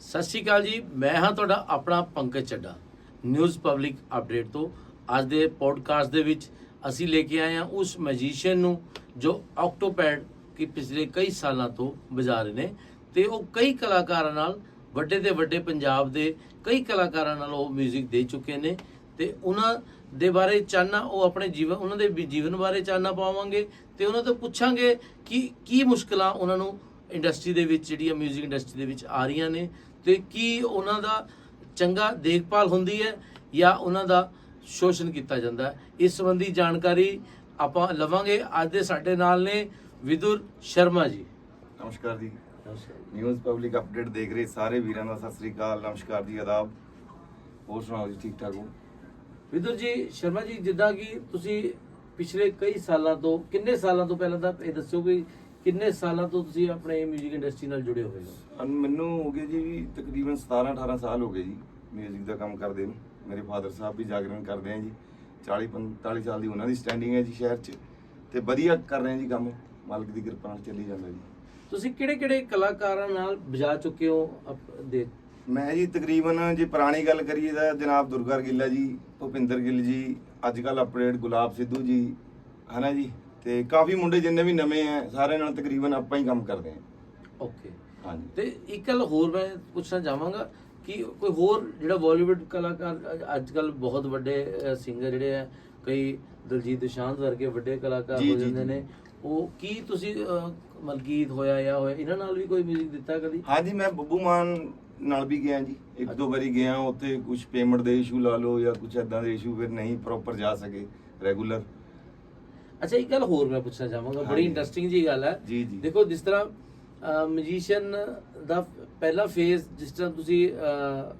ਸਤਿ ਸ਼੍ਰੀ ਅਕਾਲ ਜੀ ਮੈਂ ਹਾਂ ਤੁਹਾਡਾ ਆਪਣਾ Pankaj Chadha news public update ਤੋਂ ਅੱਜ ਦੇ ਪੋਡਕਾਸਟ ਦੇ ਵਿੱਚ ਅਸੀਂ ਲੈ ਕੇ ਆਏ ਹਾਂ ਉਸ ਮੈਜੀਸ਼ੀਅਨ ਨੂੰ ਜੋ ਆਕਟੋਪੈਡ ਕਿ ਪਿਛਲੇ ਕਈ ਸਾਲਾਂ ਤੋਂ ਵਜਾ ਰਹੇ ਨੇ ਤੇ ਉਹ ਕਈ ਕਲਾਕਾਰਾਂ ਨਾਲ ਵੱਡੇ ਤੇ ਵੱਡੇ ਪੰਜਾਬ ਦੇ ਕਈ ਕਲਾਕਾਰਾਂ ਨਾਲ ਉਹ 뮤직 ਦੇ ਚੁੱਕੇ ਨੇ ਤੇ ਉਹਨਾਂ ਦੇ ਬਾਰੇ ਚਾਨਣਾ ਉਹ ਆਪਣੇ ਜੀਵਨ ਉਹਨਾਂ ਦੇ ਵੀ ਜੀਵਨ ਬਾਰੇ ਚਾਨਣਾ ਪਾਵਾਂਗੇ ਤੇ ਉਹਨਾਂ ਤੋਂ ਪੁੱਛਾਂਗੇ ਕਿ ਕੀ ਮੁਸ਼ਕਲਾਂ ਉਹਨਾਂ ਨੂੰ ਇੰਡਸਟਰੀ ਦੇ ਵਿੱਚ ਜਿਹੜੀਆਂ 뮤직 ਇੰਡਸਟਰੀ ਦੇ ਵਿੱਚ ਆ ਰਹੀਆਂ ਨੇ ਤੇ ਕੀ ਉਹਨਾਂ ਦਾ ਚੰਗਾ ਦੇਖਭਾਲ ਹੁੰਦੀ ਹੈ ਜਾਂ ਉਹਨਾਂ ਦਾ ਸ਼ੋਸ਼ਣ ਕੀਤਾ ਜਾਂਦਾ ਹੈ? ਇਸ ਸੰਬੰਧੀ ਜਾਣਕਾਰੀ ਆਪਾਂ ਲਵਾਂਗੇ। ਅੱਜ ਦੇ ਸਾਡੇ ਨਾਲ ਨੇ ਵਿਦੁਰ ਸ਼ਰਮਾ ਜੀ। ਨਮਸਕਾਰ ਜੀ। ਨਿਊਜ਼ ਪਬਲਿਕ ਅਪਡੇਟ ਦੇਖ ਰਹੇ ਸਾਰੇ ਵੀਰਾਂ ਦਾ ਸਤਿ ਸ੍ਰੀ ਅਕਾਲ। ਨਮਸਕਾਰ ਜੀ ਆਦਾਬ। ਹੋਰ ਸੁਣਾਓ ਜੀ ਠੀਕ ਠਾਕ ਹੋ? ਵਿਦੁਰ ਜੀ ਸ਼ਰਮਾ ਜੀ ਜਿੱਦਾਂ ਕਿ ਤੁਸੀਂ ਪਿਛਲੇ ਕਈ ਸਾਲਾਂ ਤੋਂ ਕਿੰਨੇ ਸਾਲਾਂ ਤੋਂ ਪਹਿਲਾਂ ਤਾਂ ਇਹ ਦੱਸੋ ਕਿ ਕਿੰਨੇ ਸਾਲਾਂ ਤੋਂ ਤੁਸੀਂ ਆਪਣੇ 뮤직 ਇੰਡਸਟਰੀ ਨਾਲ ਜੁੜੇ ਹੋਏ ਹੋ ਅਨ ਮੈਨੂੰ ਹੋ ਗਏ ਜੀ ਤਕਰੀਬਨ 17 18 ਸਾਲ ਹੋ ਗਏ ਜੀ 뮤직 ਦਾ ਕੰਮ ਕਰਦੇ ਨੂੰ ਮੇਰੇ ਫਾਦਰ ਸਾਹਿਬ ਵੀ ਜਾਗਰਣ ਕਰਦੇ ਆ ਜੀ 40 45 ਸਾਲ ਦੀ ਉਹਨਾਂ ਦੀ ਸਟੈਂਡਿੰਗ ਹੈ ਜੀ ਸ਼ਹਿਰ 'ਚ ਤੇ ਵਧੀਆ ਕਰ ਰਹੇ ਆ ਜੀ ਕੰਮ ਮਾਲਕ ਦੀ ਕਿਰਪਾ ਨਾਲ ਚੱਲੀ ਜਾਂਦਾ ਜੀ ਤੁਸੀਂ ਕਿਹੜੇ ਕਿਹੜੇ ਕਲਾਕਾਰਾਂ ਨਾਲ ਵਜਾ ਚੁੱਕੇ ਹੋ ਅਪ- ਦੇ ਮੈਂ ਜੀ ਤਕਰੀਬਨ ਜੇ ਪੁਰਾਣੀ ਗੱਲ ਕਰੀਏ ਤਾਂ ਜਨਾਬ ਦੁਰਗਾ ਗਿੱਲਾ ਜੀ ਭੁਪਿੰਦਰ ਗਿੱਲ ਜੀ ਅੱਜ ਕੱਲ ਅਪਡੇਟ ਗੁਲਾਬ ਸਿੱਧੂ ਜੀ ਹਨਾ ਜੀ ਤੇ ਕਾਫੀ ਮੁੰਡੇ ਜਿੰਨੇ ਵੀ ਨਵੇਂ ਆ ਸਾਰੇ ਨਾਲ ਤਕਰੀਬਨ ਆਪਾਂ ਹੀ ਕੰਮ ਕਰਦੇ ਆ। ਓਕੇ ਹਾਂਜੀ। ਤੇ ਇੱਕ ਗੱਲ ਹੋਰ ਮੈਂ ਪੁੱਛਣਾ ਚਾਹਾਂਗਾ ਕਿ ਕੋਈ ਹੋਰ ਜਿਹੜਾ ਬਾਲੀਵੁੱਡ ਕਲਾਕਾਰ ਅੱਜ ਕੱਲ ਬਹੁਤ ਵੱਡੇ ਸਿੰਗਰ ਜਿਹੜੇ ਆ ਕਈ ਦਲਜੀਤ ਦੋਸਾਂਝ ਵਰਗੇ ਵੱਡੇ ਕਲਾਕਾਰ ਜੀ, ਹੋ ਜੀ, ਜਾਂਦੇ ਜੀ। ਨੇ ਉਹ ਕੀ ਤੁਸੀਂ ਅਹ, ਮਲਕੀਤ ਹੋਇਆ ਜਾਂ ਹੋਇਆ ਇਹਨਾਂ ਨਾਲ ਵੀ ਕੋਈ 뮤직 ਦਿੱਤਾ ਕਦੀ? ਹਾਂਜੀ ਮੈਂ ਬੱਬੂ ਮਾਨ ਨਾਲ ਵੀ ਗਿਆ ਜੀ। ਇੱਕ ਦੋ ਵਾਰੀ ਗਿਆ ਉੱਥੇ ਕੁਝ ਪੇਮੈਂਟ ਦੇ ਇਸ਼ੂ ਲਾ ਲਓ ਜਾਂ ਕੁਝ ਐਦਾਂ ਦੇ ਇਸ਼ੂ ਫਿਰ ਨਹੀਂ ਪ੍ਰੋਪਰ ਜਾ ਸਕੇ ਰੈਗੂਲਰ ਅੱਛਾ ਇੱਕ ਗੱਲ ਹੋਰ ਮੈਂ ਪੁੱਛਣਾ ਚਾਹਾਂਗਾ ਬੜੀ। ਇੰਟਰਸਟਿੰਗ ਜੀ ਗੱਲ ਹੈ ਜੀ, ਜੀ। ਦੇਖੋ ਜਿਸ ਤਰ੍ਹਾਂ ਮਜੀਸ਼ੀਅਨ ਦਾ ਪਹਿਲਾ ਫੇਜ਼ ਜਿਸ ਤਰ੍ਹਾਂ ਤੁਸੀਂ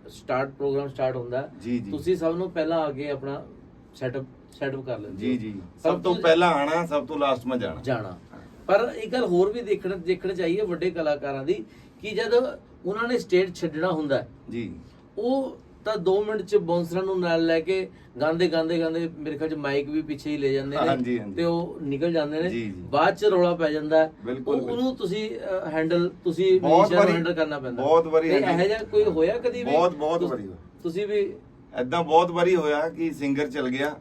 ਸਟਾਰਟ ਪ੍ਰੋਗਰਾਮ ਸਟਾਰਟ ਹੁੰਦਾ। ਤੁਸੀਂ ਸਭ ਨੂੰ ਪਹਿਲਾਂ ਆ ਕੇ ਆਪਣਾ ਸੈਟਅਪ ਸੈਟਅਪ ਕਰ ਲੈਂਦੇ ਜੀ। ਜੀ ਸਭ ਤੋਂ ਪਹਿਲਾਂ ਆਣਾ ਸਭ ਤੋਂ ਲਾਸਟ ਮੈਂ ਜਾਣਾ ਜਾਣਾ ਪਰ ਇੱਕ ਗੱਲ ਹੋਰ ਵੀ ਦੇਖਣ ਦੇਖਣ ਚਾਹੀਏ ਵੱਡੇ ਕਲਾਕਾਰਾਂ ਦੀ ਕਿ ਜਦ ਉਹਨਾਂ ਨੇ ਸਟੇਜ ਛੱਡਣਾ ਹੁੰਦਾ ਜੀ ਉਹ ਤਾਂ 2 ਮਿੰਟ ਚ ਬਾਉਂਸਰਾਂ ਨੂੰ ਨਾਲ ਲੈ ਕੇ ਗਾਉਂਦੇ ਗਾਉਂਦੇ ਗਾਉਂਦੇ ਮੇਰੇ ਖਿਆਲ ਚ ਮਾਈਕ ਵੀ ਪਿੱਛੇ ਹੀ ਲੈ ਜਾਂਦੇ ਨੇ। ਤੇ ਉਹ ਨਿਕਲ ਜਾਂਦੇ ਨੇ। ਬਾਅਦ ਚ ਰੌਲਾ ਪੈ ਜਾਂਦਾ। ਉਹਨੂੰ ਤੁਸੀਂ ਹੈਂਡਲ ਤੁਸੀਂ ਵਾਰੀ- ਹੈਂਡਲ ਕਰਨਾ ਪੈਂਦਾ। ਬਹੁਤ ਵਾਰੀ ਇਹੋ ਜਿਹਾ ਕੋਈ ਹੋਇਆ ਕਦੀ ਵੀ? ਬਹੁਤ- ਬਹੁਤ ਵਾਰੀ। ਤੁਸੀਂ ਵੀ ਐਦਾਂ ਬਹੁਤ ਵਾਰੀ ਹੋਇਆ ਕਿ ਸਿੰਗਰ ਚਲ ਗਿਆ।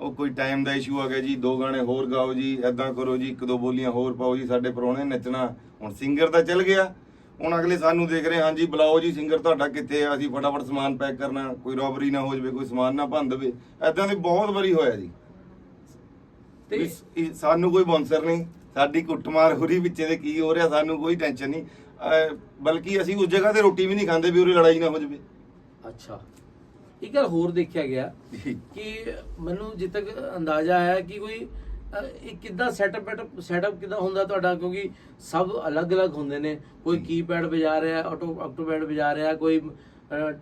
ਉਹ ਕੋਈ ਟਾਈਮ ਦਾ ਇਸ਼ੂ ਆ ਗਿਆ ਜੀ ਦੋ ਗਾਣੇ ਹੋਰ ਗਾਓ ਜੀ ਐਦਾਂ ਕਰੋ ਜੀ ਇੱਕ ਦੋ ਬੋਲੀਆਂ ਹੋਰ ਪਾਓ ਜੀ ਸਾਡੇ ਪਰੋਣੇ ਨੱਚਣਾ। ਹੁਣ ਸਿੰਗਰ ਤਾਂ ਚਲ ਗਿਆ। ਹੁਣ ਅਗਲੇ ਸਾਨੂੰ ਦੇਖ ਰਹੇ ਹਾਂਜੀ ਬੁਲਾਓ ਜੀ ਸਿੰਗਰ ਤੁਹਾਡਾ ਕਿੱਥੇ ਆ? ਅਸੀਂ ਫਟਾਫਟ ਸਮਾਨ ਪੈਕ ਕਰਨਾ ਕੋਈ ਰੋਬਰੀ ਨਾ ਹੋ ਜਾਵੇ ਕੋਈ ਸਮਾਨ ਨਾ ਭੰਨ ਦੇਵੇ। ਐਦਾਂ ਦੇ ਬਹੁਤ ਵਾਰੀ ਹੋਇਆ ਜੀ। ਤੇ ਸਾਨੂੰ ਕੋਈ ਬੌਂਸਰ ਨਹੀਂ ਸਾਡੀ ਕੁੱਟਮਾਰ ਹੋ ਰਹੀ ਵਿੱਚੇ ਦੇ ਕੀ ਹੋ ਰਿਹਾ ਸਾਨੂੰ ਕੋਈ ਟੈਨਸ਼ਨ ਨਹੀਂ। ਬਲਕਿ ਅਸੀਂ ਉਸ ਜਗ੍ਹਾ ਤੇ ਰੋਟੀ ਵੀ ਨਹੀਂ ਖਾਂਦੇ ਵੀ ਉਰੇ ਲੜਾਈ ਨਾ ਹੋ ਜਾਵੇ। ਅੱਛਾ। ਇੱਕ ਗੱਲ ਹੋਰ ਦੇਖਿਆ ਗਿਆ। ਕਿ ਮੈਨੂੰ ਤੱਕ ਅੰਦਾਜ਼ਾ ਹੈ ਕਿ ਕੋਈ ਇਹ ਕਿੱਦਾਂ ਸੈਟਅਪ ਸੈਟਅਪ ਕਿੱਦਾਂ ਹੁੰਦਾ ਤੁਹਾਡਾ? ਕਿਉਂਕਿ ਸਭ ਅਲੱਗ-ਅਲੱਗ ਹੁੰਦੇ ਨੇ। ਕੋਈ ਕੀਪੈਡ ਵਜਾ ਰਿਹਾ ਆਟੋ ਆਕਟੋਪੈਡ ਵਜਾ ਰਿਹਾ ਕੋਈ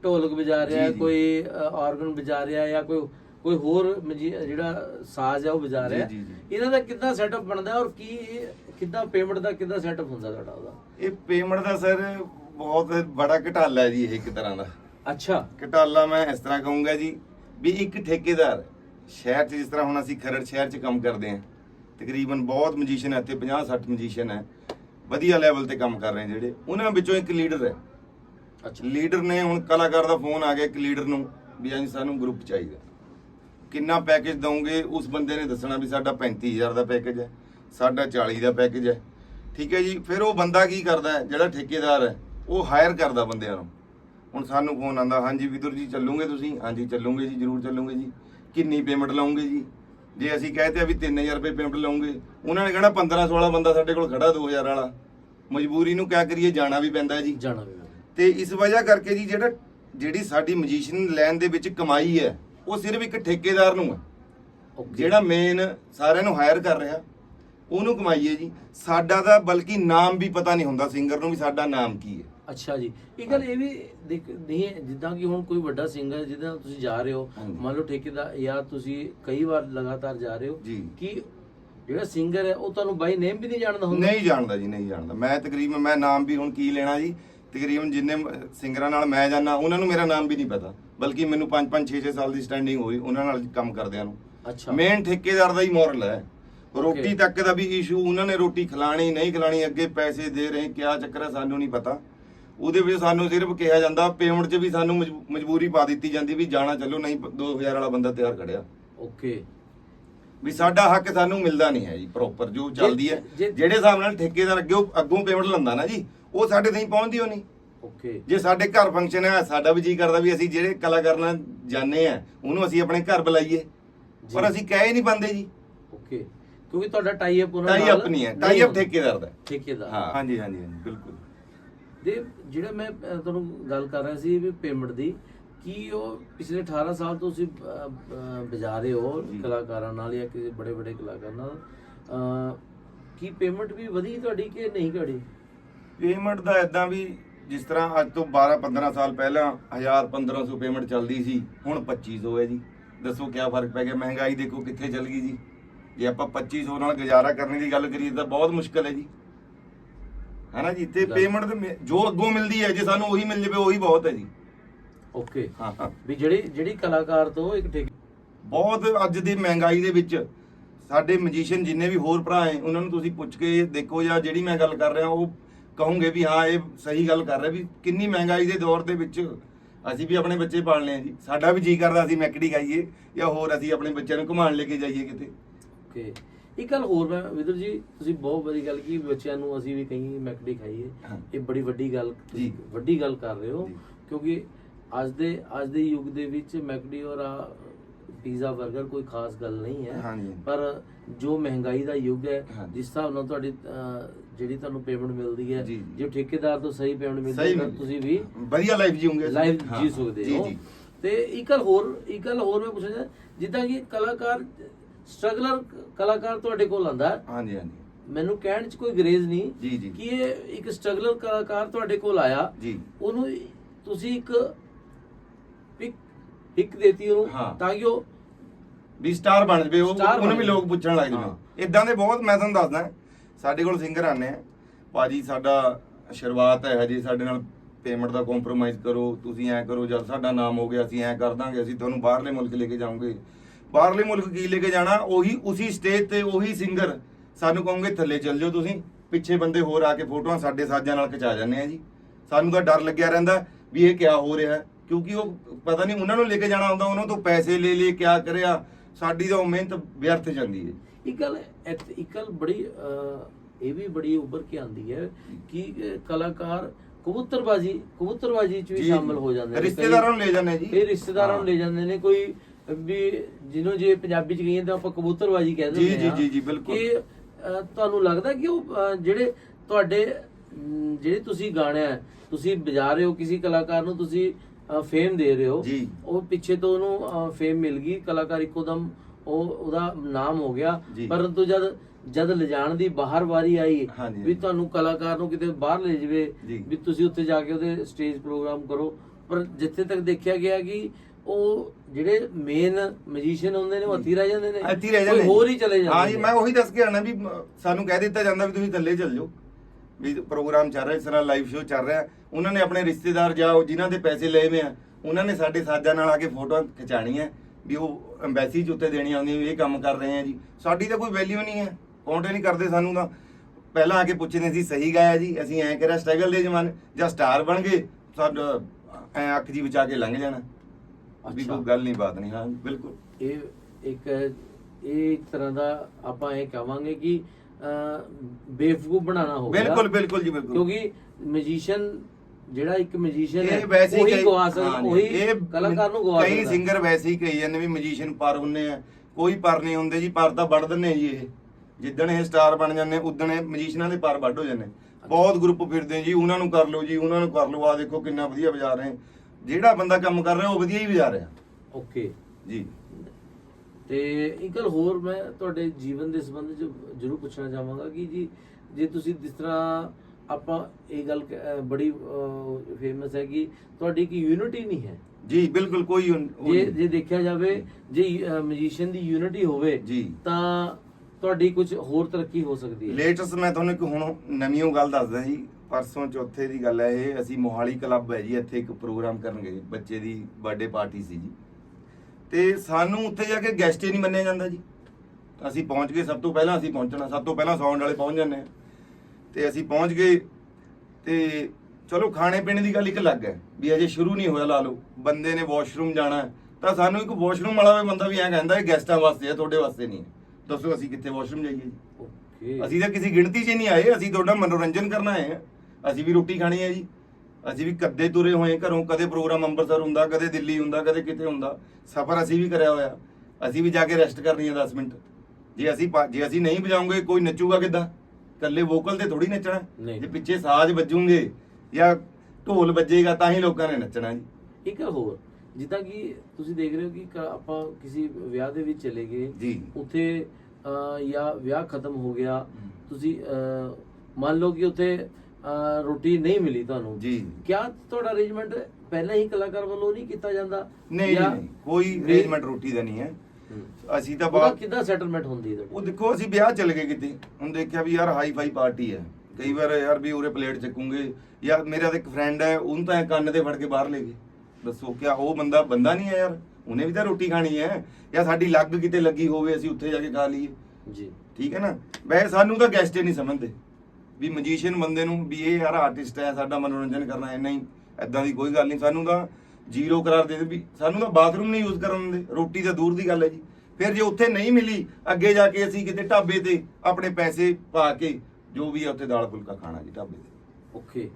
ਢੋਲਕ ਵਜਾ ਰਿਹਾ। ਕੋਈ ਆਰਗਨ ਵਜਾ ਰਿਹਾ ਜਾਂ ਕੋਈ ਕੋਈ ਹੋਰ ਜਿਹੜਾ ਸਾਜ਼ ਹੈ ਉਹ ਵਜਾ ਰਿਹਾ। ਇਹਨਾਂ ਦਾ ਕਿੱਦਾਂ ਸੈਟਅਪ ਬਣਦਾ ਹੈ ਔਰ ਕੀ ਕਿੱਦਾਂ ਪੇਮੈਂਟ ਦਾ ਕਿੱਦਾਂ ਸੈਟਅਪ ਹੁੰਦਾ ਤੁਹਾਡਾ ਉਹਦਾ? ਇਹ ਪੇਮੈਂਟ ਦਾ ਸਰ ਬਹੁਤ ਬੜਾ ਘਟਾਲਾ ਹੈ ਜੀ ਇਹ ਇੱਕ ਤਰ੍ਹਾਂ ਦਾ। ਅੱਛਾ। ਘਟਾਲਾ ਮੈਂ ਇਸ ਤਰ੍ਹਾਂ ਕਹੂੰਗਾ ਜੀ ਵੀ ਇੱਕ ਠੇਕੇਦਾਰ ਸ਼ਹਿਰ 'ਚ ਜਿਸ ਤਰ੍ਹਾਂ ਹੁਣ ਅਸੀਂ ਖਰੜ ਸ਼ਹਿਰ 'ਚ ਕੰਮ ਕਰਦੇ ਹਾਂ ਤਕਰੀਬਨ ਬਹੁਤ ਮਜੀਸ਼ੀਅਨ ਹੈ ਇੱਥੇ 50 60 ਮਜੀਸ਼ੀਅਨ ਹੈ ਵਧੀਆ ਲੈਵਲ ਤੇ ਕੰਮ ਕਰ ਰਹੇ ਜਿਹੜੇ ਉਹਨਾਂ ਵਿੱਚੋਂ ਇੱਕ ਲੀਡਰ ਹੈ। ਅੱਛਾ। ਲੀਡਰ ਨੇ ਹੁਣ ਕਲਾਕਾਰ ਦਾ ਫੋਨ ਆ ਗਿਆ ਇੱਕ ਲੀਡਰ ਨੂੰ ਵੀ ਹਾਂਜੀ ਸਾਨੂੰ ਗਰੁੱਪ ਚਾਹੀਦਾ। ਕਿੰਨਾ ਪੈਕੇਜ ਦਵੋਗੇ ਉਸ ਬੰਦੇ ਨੇ ਦੱਸਣਾ ਵੀ ਸਾਡਾ 35000 ਦਾ ਪੈਕੇਜ ਹੈ ਸਾਡਾ 40 ਦਾ ਪੈਕੇਜ ਹੈ। ਠੀਕ ਹੈ ਜੀ ਫਿਰ ਉਹ ਬੰਦਾ ਕੀ ਕਰਦਾ ਹੈ ਜਿਹੜਾ ਠੇਕੇਦਾਰ ਹੈ ਉਹ ਹਾਇਰ ਕਰਦਾ ਬੰਦਿਆਂ ਨੂੰ। ਹੁਣ ਸਾਨੂੰ ਫੋਨ ਆਂਦਾ ਹਾਂਜੀ ਵਿਦਰ ਜੀ ਚੱਲੂਗੇ ਤੁਸੀਂ? ਹਾਂਜੀ ਚੱਲੂਗੇ ਜੀ ਜ਼ਰੂਰ ਚੱਲੂਗੇ ਜੀ। ਕਿੰਨੀ ਪੇਮੈਂਟ ਲਾਉਂਗੇ ਜੀ? ਜੇ ਅਸੀਂ ਕਹਤੇ ਆ ਵੀ 3000 ਰੁਪਏ ਪੇਮੈਂਟ ਲਾਉਂਗੇ ਉਹਨਾਂ ਨੇ ਕਹਿਣਾ 15 16 ਬੰਦਾ ਸਾਡੇ ਕੋਲ ਖੜਾ 2000 ਵਾਲਾ। ਮਜਬੂਰੀ ਨੂੰ ਕਿਆ ਕਰੀਏ ਜਾਣਾ ਵੀ ਪੈਂਦਾ ਜੀ। ਜਾਣਾ ਵੀ ਪੈਂਦਾ। ਤੇ ਇਸ ਵਜ੍ਹਾ ਕਰਕੇ ਜੀ ਜਿਹੜਾ ਜਿਹੜੀ ਸਾਡੀ ਮਜੀਸ਼ੀਅਨ ਲੈਣ ਦੇ ਵਿੱਚ ਕਮਾਈ ਹੈ ਉਹ ਸਿਰਫ ਇੱਕ ਠੇਕੇਦਾਰ ਨੂੰ ਹੈ. ਜਿਹੜਾ ਮੇਨ ਸਾਰਿਆਂ ਨੂੰ ਹਾਇਰ ਕਰ ਰਿਹਾ। ਉਹਨੂੰ ਕਮਾਈ ਹੈ ਜੀ। ਸਾਡਾ ਤਾਂ ਬਲਕਿ ਨਾਮ ਵੀ ਪਤਾ ਨਹੀਂ ਹੁੰਦਾ ਸਿੰਗਰ ਨੂੰ ਵੀ ਸਾਡਾ ਨਾਮ ਕੀ ਹੈ। ਅੱਛਾ ਜੀ। ਇਹ ਗੱਲ ਇਹ ਵੀ ਦੇਖ ਨਹੀਂ ਜਿੱਦਾਂ ਕਿ ਹੁਣ ਕੋਈ ਵੱਡਾ ਸਿੰਗਰ ਜਿਹਦੇ ਤੁਸੀਂ ਜਾ ਰਹੇ ਹੋ ਹਾਂਜੀ। ਮੰਨ ਲਓ ਠੇਕੇਦਾਰ ਜਾਂ ਤੁਸੀਂ ਕਈ ਵਾਰ ਲਗਾਤਾਰ ਜਾ ਰਹੇ ਹੋ ਜੀ। ਕਿ ਜਿਹੜਾ ਸਿੰਗਰ ਹੈ ਉਹ ਤੁਹਾਨੂੰ ਬਾਈ ਨੇਮ ਵੀ ਨਹੀਂ ਜਾਣਦਾ ਹੁੰਦਾ? ਨਹੀਂ ਜਾਣਦਾ ਜੀ ਨਹੀਂ ਜਾਣਦਾ। ਮੈਂ ਤਕਰੀਬਨ ਮੈਂ ਨਾਮ ਵੀ ਹੁਣ ਕੀ ਲੈਣਾ ਜੀ? ਤਕਰੀਬਨ ਜਿੰਨੇ ਮ- ਸਿੰਗਰਾਂ ਨਾਲ ਮੈਂ ਜਾਣਾ ਉਹਨਾਂ ਨੂੰ ਮੇਰਾ ਨਾਮ ਵੀ ਨਹੀਂ ਪਤਾ। ਬਲਕਿ ਮੈਨੂੰ 5 5 6 6 ਸਾਲ ਦੀ ਸਟੈਂਡਿੰਗ ਹੋਈ ਉਹਨਾਂ ਨਾਲ ਕੰਮ ਕਰਦਿਆਂ ਨੂੰ। ਅੱਛਾ। ਮੇਨ ਠੇਕੇਦਾਰ ਦਾ ਹੀ ਮੋਰਲ ਹੈ। ਰੋਟੀ. ਤੱਕ ਦਾ ਵੀ ਇਸ਼ੂ ਉਹਨਾਂ ਨੇ ਰੋਟੀ ਖਿਲਾਣੀ ਨਹੀਂ ਖਿਲਾਣੀ ਅੱਗੇ ਪੈਸੇ ਦੇ ਰਹੇ ਕਿਆ ਚੱਕਰ ਹੈ ਸਾਨੂੰ ਨਹੀਂ ਪਤਾ। ਉਹਦੇ ਵਿੱਚ ਸਾਨੂੰ ਸਿਰਫ ਕਿਹਾ ਜਾਂਦਾ ਪੇਮੈਂਟ 'ਚ ਵੀ ਸਾਨੂੰ ਮਜਬੂ- ਮਜਬੂਰੀ ਪਾ ਦਿੱਤੀ ਜਾਂਦੀ ਵੀ ਜਾਣਾ ਚੱਲੋ ਨਹੀਂ 2000 ਵਾਲਾ ਬੰਦਾ ਤਿਆਰ ਖੜਿਆ। ਓਕੇ ਵੀ ਸਾਡਾ ਹੱਕ ਸਾਨੂੰ ਮਿਲਦਾ ਨਹੀਂ ਹੈ ਜੀ ਪ੍ਰੋਪਰ ਜੋ ਚੱਲਦੀ ਹੈ। ਜਿਹੜੇ ਹਿਸਾਬ ਨਾਲ ਠੇਕੇਦਾਰ ਅੱਗੇ ਅੱਗੋਂ ਪੇਮੈਂਟ ਲੰਦਾ ਨਾ ਜੀ ਉਹ ਸਾਡੇ ਨਹੀਂ ਪਹੁੰਚਦੀ ਨਹੀਂ ਓਕੇ ਜੇ ਸਾਡੇ ਘਰ ਫੰਕਸ਼ਨ ਹੈ ਸਾਡਾ ਵੀ ਜੀ ਕਰਦਾ ਵੀ ਅਸੀਂ ਜਿਹੜੇ ਕਲਾਕਾਰ ਨਾਲ ਜਾਣੇ ਆ ਉਹਨੂੰ ਅਸੀਂ ਆਪਣੇ ਘਰ ਬੁਲਾਈਏ। ਪਰ ਅਸੀਂ ਕਹਿ ਹੀ ਨਹੀਂ ਪਾਉਂਦੇ ਜੀ। ਓਕੇ ਕਿਉਂਕਿ ਤੁਹਾਡਾ ਟਾਈ ਅਪ ਉਹਨਾਂ ਟਾਈ ਅਪ ਨਹੀਂ ਹੈ। ਟਾਈ ਅਪ ਠੇਕੇਦਾਰ ਦਾ। ਠੇਕੇਦਾਰ। ਹਾਂ। ਹਾਂਜੀ ਹਾਂਜੀ ਹਾਂਜੀ, ਬਿਲਕੁਲ। ਦੇ ਜਿਹੜਾ ਮੈਂ ਤੁਹਾਨੂੰ ਗੱਲ ਕਰ ਰਿਹਾ ਸੀ ਵੀ ਪੇਮੈਂਟ ਦੀ ਕੀ ਉਹ ਪਿਛਲੇ 18 ਸਾਲ ਤੋਂ ਤੁਸੀਂ ਅਹ, ਅਹ, ਬਜਾ ਰਹੇ ਹੋ। ਕਲਾਕਾਰਾਂ ਨਾਲ ਜਾਂ ਕਿਸੇ ਬੜੇ ਬੜੇ ਕਲਾਕਾਰਾਂ ਨਾਲ? ਕੀ ਪੇਮੈਂਟ ਵੀ ਵਧੀ ਤੁਹਾਡੀ ਕਿ ਨਹੀਂ ਘੜੀ ਪੇਮੈਂਟ ਦਾ ਇਦਾਂ ਵੀ ਜਿਸ ਤਰ੍ਹਾਂ ਅੱਜ ਤੋਂ 12 15 ਸਾਲ ਪਹਿਲਾਂ 1000 1500 ਪੇਮੈਂਟ ਚੱਲਦੀ ਸੀ ਹੁਣ 2500 ਹੈ ਜੀ। ਦੱਸੋ ਕੀ ਫ਼ਰਕ ਪੈ ਗਿਆ? ਮਹਿੰਗਾਈ ਦੇਖੋ ਕਿੱਥੇ ਚੱਲ ਗਈ ਜੀ। ਜੇ ਆਪਾਂ 2500 ਨਾਲ ਗੁਜ਼ਾਰਾ ਕਰਨ ਦੀ ਗੱਲ ਕਰੀਏ ਤਾਂ ਬਹੁਤ ਮੁਸ਼ਕਲ ਹੈ ਜੀ। ਹੈਨਾ ਜੀ? ਤੇ ਪੇਮੈਂਟ ਜੋ ਅੱਗੋਂ ਮਿਲਦੀ ਹੈ ਜੇ ਸਾਨੂੰ ਉਹੀ ਮਿਲ ਜਾਵੇ ਉਹੀ ਬਹੁਤ ਹੈ ਜੀ। ਓਕੇ। ਹਾਂ ਵੀ ਜਿਹੜੀ ਜਿਹੜੀ ਕਲਾਕਾਰ ਤੋਂ ਇੱਕ ਠੇਕੇ ਬਹੁਤ ਅੱਜ ਦੀ ਮਹਿੰਗਾਈ ਦੇ ਵਿੱਚ ਸਾਡੇ ਮੈਜੀਸ਼ੀਅਨ ਜਿੰਨੇ ਵੀ ਹੋਰ ਭਰਾ ਹੈ ਉਹਨਾਂ ਨੂੰ ਤੁਸੀਂ ਪੁੱਛ ਕੇ ਦੇਖੋ ਜਾਂ ਜਿਹੜੀ ਮੈਂ ਗੱਲ ਕਰ ਰਿਹਾ ਉਹ ਕਹੋਗੇ ਵੀ ਹਾਂ ਇਹ ਸਹੀ ਗੱਲ ਕਰ ਰਿਹਾ ਵੀ ਕਿੰਨੀ ਮਹਿੰਗਾਈ ਦੇ ਦੌਰ ਦੇ ਵਿੱਚ ਅਸੀਂ ਵੀ ਆਪਣੇ ਬੱਚੇ ਪਾਲਣੇ ਆ ਜੀ। ਸਾਡਾ ਵੀ ਜੀ ਕਰਦਾ ਅਸੀਂ ਮੈਕੜੀ ਖਾਈਏ ਜਾਂ ਹੋਰ ਅਸੀਂ ਆਪਣੇ ਬੱਚਿਆਂ ਨੂੰ ਘੁਮਾਉਣ ਲੈ ਕੇ ਜਾਈਏ ਕਿਤੇ। ਓਕੇ ਇੱਕ ਗੱਲ ਹੋਰ ਮੈਂ ਵਿਦਰ ਜੀ ਤੁਸੀਂ ਬਹੁਤ ਵਧੀਆ ਗੱਲ ਕੀ ਬੱਚਿਆਂ ਨੂੰ ਅਸੀਂ ਵੀ ਕਹੀਂ ਮੈਕਡੀ ਖਾਈਏ। ਇਹ ਬੜੀ ਵੱਡੀ ਗੱਲ ਤੁਸੀਂ। ਵੱਡੀ ਗੱਲ ਕਰ ਰਹੇ ਹੋ। ਕਿਉਂਕਿ ਅੱਜ ਦੇ ਅੱਜ ਦੇ ਯੁੱਗ ਦੇ ਵਿੱਚ ਮੈਕਡੀ ਔਰ ਪੀਜ਼ਾ 버ਗਰ ਕੋਈ ਖਾਸ ਗੱਲ ਨਹੀਂ ਹੈ। ਪਰ ਜੋ ਮਹਿੰਗਾਈ ਦਾ ਯੁੱਗ ਹੈ। ਜਿਸ ਹਿਸਾਬ ਨਾਲ ਤੁਹਾਡੀ ਜਿਹੜੀ ਤੁਹਾਨੂੰ ਪੇਮੈਂਟ ਮਿਲਦੀ ਹੈ ਜੀ, ਠੇਕੇਦਾਰ ਤੋਂ ਸਹੀ ਪੇਮੈਂਟ ਮਿਲਦੀ ਹੈ ਤੁਸੀਂ ਵੀ ਵਧੀਆ ਲਾਈਫ ਜੀਉਂਗੇ ਹਾਂ। ਜੀ ਸਕਦੇ ਹੋ ਤੇ ਇੱਕ ਗੱਲ ਹੋਰ ਇੱਕ ਗੱਲ ਹੋਰ ਮੈਂ ਪੁੱਛਣਾ ਜਿੱਦਾਂ ਕਿ ਕਲਾਕਾਰ ਸਟਰਗਲਰ ਕਲਾਕਾਰ ਤੁਹਾਡੇ ਕੋਲ ਆਂਦਾ ਹਾਂਜੀ ਹਾਂਜੀ ਮੈਨੂੰ ਕਹਿਣ 'ਚ ਕੋਈ ਗਰੇਜ਼ ਨਹੀਂ ਜੀ, ਜੀ। ਕਿ ਇਹ ਇੱਕ ਸਟਰਗਲਰ ਕਲਾਕਾਰ ਤੁਹਾਡੇ ਕੋਲ ਆਇਆ ਜੀ ਉਹਨੂੰ ਤੁਸੀਂ ਇੱਕ ਪਿਕ ਪਿਕ ਦੇਤੀ ਉਹਨੂੰ ਹਾਂ। ਤਾਂ ਕਿ ਉਹ ਵੀ ਸਟਾਰ ਬਣ ਜਵੇ ਉਹ Star ਉਹਨੂੰ ਬਣ ਵੀ। ਲੋਕ ਪੁੱਛਣ ਲੱਗ ਹਾਂ। ਜਾਵੇ ਇਦਾਂ ਦੇ ਬਹੁਤ ਮੈਂ ਤੁਹਾਨੂੰ ਦੱਸਦਾ ਸਾਡੇ ਕੋਲ ਸਿੰਗਰ ਆਨੇ ਆ ਭਾਜੀ ਸਾਡਾ ਸ਼ੁਰੂਆਤ ਹੈ ਹਜੇ ਸਾਡੇ ਨਾਲ ਪੇਮੈਂਟ ਦਾ ਕੰਪਰੋਮਾਈਜ਼ ਕਰੋ ਤੁਸੀਂ ਐ ਕਰੋ ਜਦ ਸਾਡਾ ਨਾਮ ਹੋ ਗਿਆ ਅਸੀਂ ਐ ਕਰ ਦਾਂਗੇ ਅਸੀਂ ਤੁਹਾਨੂੰ ਬਾਹਰਲੇ ਮੁਲਕ ਲੈ ਕੇ ਜਾਵਾਂਗੇ ਬਾਹਰਲੇ ਮੁਲਕ ਕੀ ਲੈ ਕੇ ਜਾਣਾ ਉਹੀ ਉਸੇ ਸਟੇਜ ਤੇ ਉਹੀ ਸਿੰਗਰ ਸਾਨੂੰ ਕਹੋਗੇ ਥੱਲੇ ਚੱਲ ਜਾਓ ਤੁਸੀਂ ਪਿੱਛੇ ਬੰਦੇ ਹੋਰ ਆ ਕੇ ਫੋਟੋਆਂ ਸਾਡੇ ਸਾਜਾਂ ਨਾਲ ਖਿਚਾ ਜਾਂਦੇ ਆ ਜੀ ਸਾਨੂੰ ਤਾਂ ਡਰ ਲੱਗਿਆ ਰਹਿੰਦਾ ਵੀ ਇਹ ਕਿਆ ਹੋ ਰਿਹਾ ਕਿਉਂਕਿ ਉਹ ਪਤਾ ਨਹੀਂ ਉਹਨਾਂ ਨੂੰ ਲੈ ਕੇ ਜਾਣਾ ਹੁੰਦਾ ਉਹਨਾਂ ਤੋਂ ਪੈਸੇ ਲੈ ਲੈ ਕਿਆ ਕਰਿਆ ਸਾਡੀ ਤਾਂ ਮਿਹਨਤ ਵਿਅਰਥ ਜਾਂਦੀ ਹੈ ਇੱਕ ਗੱਲ ਇੱਕ ਗੱਲ ਬੜੀ ਇਹ ਵੀ ਬੜੀ ਉੱਭਰ ਕੇ ਆਂਦੀ ਹੈ ਕਿ ਕਲਾਕਾਰ ਕਬੂਤਰਬਾਜੀ ਕਬੂਤਰਬਾਜੀ 'ਚ ਵੀ ਸ਼ਾਮਲ ਹੋ ਜਾਂਦੇ ਨੇ ਰਿਸ਼ਤੇਦਾਰਾਂ ਨੂੰ ਲੈ ਜਾਂਦੇ ਜੀ। ਇਹ ਰਿਸ਼ਤੇਦਾਰਾਂ ਨੂੰ। ਲੈ ਜਾਂਦੇ ਨੇ ਕੋਈ ਵੀ ਜਿਹਨੂੰ ਜੇ ਪੰਜਾਬੀ 'ਚ ਕਹੀਏ ਤਾਂ ਆਪਾਂ ਕਬੂਤਰਬਾਜੀ ਕਹਿ ਜੀ, ਦਿੰਦੇ ਜੀ, ਹਾਂ ਜੀ, ਜੀ, ਬਿਲਕੁਲ। ਕਿ ਅਹ, ਤੁਹਾਨੂੰ ਲੱਗਦਾ ਕਿ ਉਹ ਅਹ, ਜਿਹੜੇ ਤੁਹਾਡੇ ਅਮ, ਜਿਹੜੇ ਤੁਸੀਂ ਗਾਣੇ ਤੁਸੀਂ ਵਜਾ ਰਹੇ ਹੋ ਕਿਸੇ ਕਲਾਕਾਰ ਨੂੰ ਤੁਸੀਂ ਫੇਮ ਦੇ ਰਹੇ ਹੋ ਜੀ। ਉਹ ਪਿੱਛੇ ਤੋਂ ਉਹਨੂੰ ਫੇਮ ਮਿਲ ਗਈ ਕਲਾਕਾਰ ਇੱਕੋਦਮ ਉਹ ਉਹਦਾ ਨਾਮ ਹੋ ਗਿਆ ਜੀ। ਪਰੰਤੂ ਜਦ ਜਦ ਲਿਜਾਣ ਦੀ ਬਾਹਰ ਵਾਰੀ ਆਈ ਹਾਂਜੀ, ਵੀ ਹਾਂਜੀ। ਤੁਹਾਨੂੰ ਕਲਾਕਾਰ ਨੂੰ ਕਿਤੇ ਬਾਹਰ ਲੈ ਜਾਵੇ ਜੀ। ਵੀ ਤੁਸੀਂ ਉੱਥੇ ਜਾ ਕੇ ਉਹਦੇ ਸਟੇਜ ਪ੍ਰੋਗਰਾਮ ਕਰੋ ਪਰ ਜਿੱਥੇ ਤੱਕ ਦੇਖਿਆ ਗਿਆ ਕਿ ਉਹ ਜਿਹੜੇ ਮੇਨ ਮੈਜੀਸ਼ੀਅਨ ਹੁੰਦੇ ਨੇ ਉਹ ਹੱਥੀ ਰਹਿ ਜਾਂਦੇ ਨੇ। ਇੱਥੇ ਹੀ ਰਹਿ ਕੋਈ ਜਾਂਦੇ ਹੋਰ ਹੀ ਚਲੇ ਜਾਂਦੇ ਹਾਂ ਜੀ। ਮੈਂ ਉਹੀ ਦੱਸ ਕੇ ਆਣਾ ਵੀ ਸਾਨੂੰ ਕਹਿ ਦਿੱਤਾ ਜਾਂਦਾ ਵੀ ਤੁਸੀਂ ਥੱਲੇ ਚੱਲ ਜਾਓ। ਵੀ ਪ੍ਰੋਗਰਾਮ ਚੱਲ ਰਿਹਾ ਇਸ ਤਰ੍ਹਾਂ ਲਾਈਵ ਸ਼ੋਅ ਚੱਲ ਰਿਹਾ। ਉਹਨਾਂ ਨੇ ਆਪਣੇ ਰਿਸ਼ਤੇਦਾਰ ਜਾਂ ਉਹ ਜਿਨ੍ਹਾਂ ਦੇ ਪੈਸੇ ਲਏ ਹੋਏ ਆ ਉਹਨਾਂ ਨੇ ਸਾਡੇ ਸਾਜਾਂ ਨਾਲ ਆ ਕੇ ਫੋਟੋਆਂ ਖਿਚਾਣੀਆਂ ਵੀ ਉਹ ਐਮਬੈਸੀ 'ਚ ਉੱਤੇ ਦੇਣੀਆਂ ਆਉਂਦੀਆਂ ਵੀ ਇਹ ਕੰਮ ਕਰ ਰਹੇ ਆ ਜੀ। ਸਾਡੀ ਤਾਂ ਕੋਈ ਵੈਲਿਊ ਨਹੀਂ ਹੈ। ਕਾਉਂਟ ਨਹੀਂ ਕਰਦੇ ਸਾਨੂੰ ਤਾਂ। ਪਹਿਲਾਂ ਆ ਕੇ ਪੁੱਛਦੇ ਸੀ ਸਹੀ ਗਾਇਆ ਜੀ? ਅਸੀਂ ਐਂ ਕਰਿਆ ਸਟਰਗਲ ਦੇ ਜ਼ਮਾਨੇ ਜਾਂ ਸਟਾਰ ਬਣ ਗਏ ਸਾਡਾ ਐ ਅੱਖ ਜੀ ਵਿਚਾ ਕੇ ਲੰਘ ਜਾਣਾ। ਵੀ। ਕੋਈ ਗੱਲ ਨਹੀਂ ਬਾਤ ਨਹੀਂ। ਹਾਂ ਬਿਲਕੁਲ। ਇਹ ਇੱਕ ਇਹ ਇੱਕ ਤਰ੍ਹਾਂ ਦਾ ਆਪਾਂ ਇਹ ਕਹਾਂਗੇ ਕਿ ਬੇਵਕੂਫ ਬਣਾਉਣਾ ਹੋ ਗਿਆ। ਬਿਲਕੁਲ ਬਿਲਕੁਲ ਜੀ ਬਿਲਕੁਲ। ਕਿਉਂਕਿ ਮੈਜੀਸ਼ੀਅਨ ਜਿਹੜਾ ਇੱਕ ਮੈਜੀਸ਼ੀਅਨ ਹੈ ਉਹੀ ਕਈ- ਗਵਾ ਸਕਦਾ ਉਹੀ ਕਲਾਕਾਰ ਨੂੰ ਗਵਾ ਕਈ ਸਕਦਾ। ਸਿੰਗਰ ਵੈਸੇ ਹੀ ਕਹੀ ਜਾਂਦੇ ਵੀ ਮੈਜੀਸ਼ੀਅਨ ਪਰ ਹੁੰਨੇ ਆ। ਕੋਈ ਪਰ ਨਹੀਂ ਹੁੰਦੇ ਜੀ ਪਰ ਤਾਂ ਵੱਢ ਦਿੰਨੇ ਜੀ ਇਹ। ਜਿੱਦਣ ਇਹ ਸਟਾਰ ਬਣ ਜਾਂਦੇ ਉਦਣ ਇਹ ਮੈਜੀਸ਼ੀਅਨਾਂ ਦੇ ਪਰ ਵੱਢ ਹੋ ਜਾਂਦੇ। ਬਹੁਤ ਗਰੁੱਪ ਫਿਰਦੇ ਜੀ ਉਹਨਾਂ ਨੂੰ ਕਰ ਲਓ ਜੀ ਉਹਨਾਂ ਨੂੰ ਕਰ ਲਓ। ਆ ਦੇਖੋ ਕਿੰਨਾ ਵਧੀਆ ਵਜਾ ਰਹੇ ਜਿਹੜਾ ਬੰਦਾ ਕੰਮ ਕਰ ਰਿਹਾ ਉਹ ਵਧੀਆ ਹੀ ਵਜਾ ਰਿਹਾ ਓਕੇ। ਜੀ। ਤੇ ਇੱਕ ਗੱਲ ਹੋਰ ਮੈਂ ਤੁਹਾਡੇ ਜੀਵਨ ਦੇ ਸੰਬੰਧ ਚ ਜ਼ਰੂਰ ਪੁੱਛਣਾ ਚਾਹਾਂਗਾ ਕਿ ਜੀ ਜੇ ਤੁਸੀਂ ਜਿਸ ਤਰ੍ਹਾਂ ਆਪਾਂ ਇਹ ਗੱਲ ਕ- ਅਹ ਬੜੀ ਫੇਮਸ ਹੈ ਕਿ ਤੁਹਾਡੀ ਇੱਕ ਯੂਨਿਟੀ ਨਹੀਂ ਹੈ। ਜੀ ਬਿਲਕੁਲ ਕੋਈ ਉਹ ਜੇ ਨਹੀਂ। ਜੇ ਦੇਖਿਆ ਜਾਵੇ ਜੇ। ਮੈਜੀਸ਼ੀਅਨ ਦੀ ਯੂਨਿਟੀ ਹੋਵੇ ਜੀ। ਤਾਂ ਤੁਹਾਡੀ ਕੁਝ ਹੋਰ ਤਰੱਕੀ ਹੋ ਸਕਦੀ ਹੈ। ਲੇਟੈਸਟ ਮੈਂ ਤੁਹਾਨੂੰ ਇੱਕ ਹੁਣ ਨਵੀਂ ਗੱਲ ਦੱਸਦਾ ਜੀ। ਪਰਸੋਂ ਚੌਥੇ ਦੀ ਗੱਲ ਹੈ ਇਹ ਅਸੀਂ ਮੋਹਾਲੀ ਕਲੱਬ ਹੈ ਜੀ ਇੱਥੇ ਇੱਕ ਪ੍ਰੋਗਰਾਮ ਕਰਨ ਗਏ ਬੱਚੇ ਦੀ ਬਰਥਡੇ ਪਾਰਟੀ ਸੀ ਜੀ। ਤੇ ਸਾਨੂੰ ਉੱਥੇ ਜਾ ਕੇ ਗੈਸਟ ਹੀ ਨਹੀਂ ਮੰਨਿਆ ਜਾਂਦਾ ਜੀ। ਅਸੀਂ ਪਹੁੰਚ ਗਏ ਸਭ ਤੋਂ ਪਹਿਲਾਂ ਅਸੀਂ ਪਹੁੰਚਣਾ ਸਭ ਤੋਂ ਪਹਿਲਾਂ ਸਾਊਂਡ ਵਾਲੇ ਪਹੁੰਚ ਜਾਂਦੇ ਆ। ਤੇ ਅਸੀਂ ਪਹੁੰਚ ਗਏ ਤੇ ਚਲੋ ਖਾਣੇ ਪੀਣੇ ਦੀ ਗੱਲ ਇੱਕ ਅਲੱਗ ਹੈ ਵੀ ਅਜੇ ਸ਼ੁਰੂ ਨਹੀਂ ਹੋਇਆ ਲਾ ਲਓ ਬੰਦੇ ਨੇ ਵਾਸ਼ਰੂਮ ਜਾਣਾ ਤਾਂ ਸਾਨੂੰ ਇੱਕ ਵਾਸ਼ਰੂਮ ਵਾਲਾ ਵੀ ਬੰਦਾ ਵੀ ਐਂ ਕਹਿੰਦਾ ਇਹ ਗੈਸਟਾਂ ਵਾਸਤੇ ਹੈ ਤੁਹਾਡੇ ਵਾਸਤੇ ਨਹੀਂ ਦੱਸੋ ਅਸੀਂ ਕਿੱਥੇ ਵਾਸ਼ਰੂਮ ਜਾਈਏ ਜੀ। ਓਕੇ ਅਸੀਂ ਤਾਂ ਕਿਸੇ ਗਿਣਤੀ 'ਚ ਨਹੀਂ ਆਏ ਅਸੀਂ ਤੁਹਾਡਾ ਮਨੋਰੰਜਨ ਕਰਨ ਆਏ ਹਾਂ। ਅਸੀਂ ਵੀ ਰੋਟੀ ਖਾਣੀ ਹੈ ਜੀ। ਅਸੀਂ ਵੀ ਕਦੇ ਤੁਰੇ ਹੋਏ ਘਰੋਂ ਕਦੇ ਪ੍ਰੋਗਰਾਮ ਅੰਮ੍ਰਿਤਸਰ ਹੁੰਦਾ ਕਦੇ ਦਿੱਲੀ ਹੁੰਦਾ ਕਦੇ ਕਿਤੇ ਹੁੰਦਾ। ਸਫ਼ਰ ਅਸੀਂ ਵੀ ਕਰਿਆ ਹੋਇਆ। ਅਸੀਂ ਵੀ ਜਾ ਕੇ ਰੈਸਟ ਕਰਨੀ ਹੈ 10 ਮਿੰਟ। ਜੇ ਅਸੀਂ ਜੇ ਅਸੀਂ ਨਹੀਂ ਵਜਾਉਂਗੇ ਕੋਈ ਨੱਚੂਗਾ ਕਿੱਦਾਂ? ਇਕੱਲੇ ਵੋਕਲ ਤੇ ਥੋੜੀ ਨੱਚਣਾ। ਜੇ ਪਿੱਛੇ ਸਾਜ਼ ਵੱਜੂਗੇ ਜਾਂ ਢੋਲ ਵੱਜੇਗਾ ਤਾਂ ਹੀ ਲੋਕਾਂ ਨੇ ਨੱਚਣਾ ਜੀ। ਇੱਕ ਹੋਰ ਜਿੱਦਾਂ ਕਿ ਤੁਸੀਂ ਦੇਖ ਰਹੇ ਹੋ ਕਿ ਆਪਾਂ ਕਿਸੇ ਵਿਆਹ ਦੇ ਵਿੱਚ ਚਲੇ ਗਏ। ਜੀ। ਉੱਥੇ ਜਾਂ ਵਿਆਹ ਖਤਮ ਹੋ ਗਿਆ। ਤੁਸੀਂ ਮੰਨ ਲਓ ਕਿ ਉੱਥੇ ਰੋਟੀ ਨਹੀਂ ਮਿਲੀ ਤੁਹਾਨੂੰ। ਜੀ। ਕਿਆ ਤੁਹਾਡਾ ਅਰੇਂਜਮੈਂਟ ਪਹਿਲਾਂ ਹੀ ਕਲਾਕਾਰ ਵੱਲੋਂ ਨਹੀਂ ਕੀਤਾ ਜਾਂਦਾ? ਨਹੀਂ ਜੀ, ਨਹੀਂ ਕੋਈ ਅਰੇਂਜਮੈਂਟ ਰੋਟੀ ਦਾ ਨਹੀਂ ਹੈ। ਅਸੀਂ ਤਾਂ ਉਹਦਾ ਬਾਅਦ ਕਿੱਦਾਂ ਸੈਟਲਮੈਂਟ ਹੁੰਦੀ ਹੈ ਉਹ ਦੇਖੋ ਅਸੀਂ ਵਿਆਹ ਚਲੇ ਗਏ ਕਿਤੇ। ਹੁਣ ਦੇਖਿਆ ਵੀ ਯਾਰ ਹਾਈ ਫਾਈ ਪਾਰਟੀ ਹੈ। ਕਈ ਵਾਰ ਯਾਰ ਵੀ ਉਰੇ ਪਲੇਟ ਚੱਕੂਗੇ। ਯਾਰ ਮੇਰਾ ਤਾਂ ਇੱਕ ਫਰੈਂਡ ਹੈ ਉਹਨੂੰ ਤਾਂ ਐਂ ਕੰਨ ਤੇ ਫੜ ਕੇ ਬਾਹਰ ਲੈ ਗਏ। ਦੱਸੋ ਕਿਆ ਉਹ ਬੰਦਾ ਬੰਦਾ ਨਹੀਂ ਹੈ ਯਾਰ? ਉਹਨੇ ਵੀ ਤਾਂ ਰੋਟੀ ਖਾਣੀ ਹੈ। ਜਾਂ ਸਾਡੀ ਲੱਗ ਕਿਤੇ ਲੱਗੀ ਹੋਵੇ ਅਸੀਂ ਉੱਥੇ ਜਾ ਕੇ ਖਾ ਲਈਏ। ਜੀ। ਠੀਕ ਹੈ ਨਾ? ਵੈਸੇ ਸਾਨੂੰ ਤਾਂ ਗੈਸਟ ਹੀ ਨਹੀਂ ਸਮਝਦੇ। ਵੀ ਮਜੀਸ਼ੀਅਨ ਬੰਦੇ ਨੂੰ ਵੀ ਇਹ ਯਾਰ ਆਰਟਿਸਟ ਹੈ ਸਾਡਾ ਮਨੋਰੰਜਨ ਕਰਨਾ ਹੈ ਨਹੀਂ ਐਦਾਂ ਦੀ ਕੋਈ ਗੱਲ ਨਹੀਂ। ਸਾਨੂੰ ਤਾਂ ਜ਼ੀਰੋ ਕਰਾਰ ਦੇ ਦੇ ਵੀ ਸਾਨੂੰ ਤਾਂ ਬਾਥਰੂਮ ਨਹੀਂ ਯੂਜ਼ ਕਰਨ ਦਿੰਦੇ ਰੋਟੀ ਤਾਂ ਦੂਰ ਦੀ ਗੱਲ ਹੈ ਜੀ। ਫਿਰ ਜੇ ਉੱਥੇ ਨਹੀਂ ਮਿਲੀ ਅੱਗੇ ਜਾ ਕੇ ਅਸੀਂ ਕਿਤੇ ਢਾਬੇ ਤੇ ਆਪਣੇ ਪੈਸੇ ਪਾ ਕੇ ਜੋ ਵੀ ਉੱਥੇ ਦਾਲ ਫੁਲਕਾ ਖਾਣਾ ਜੀ ਢਾਬੇ ਤੇ। ਓਕੇ।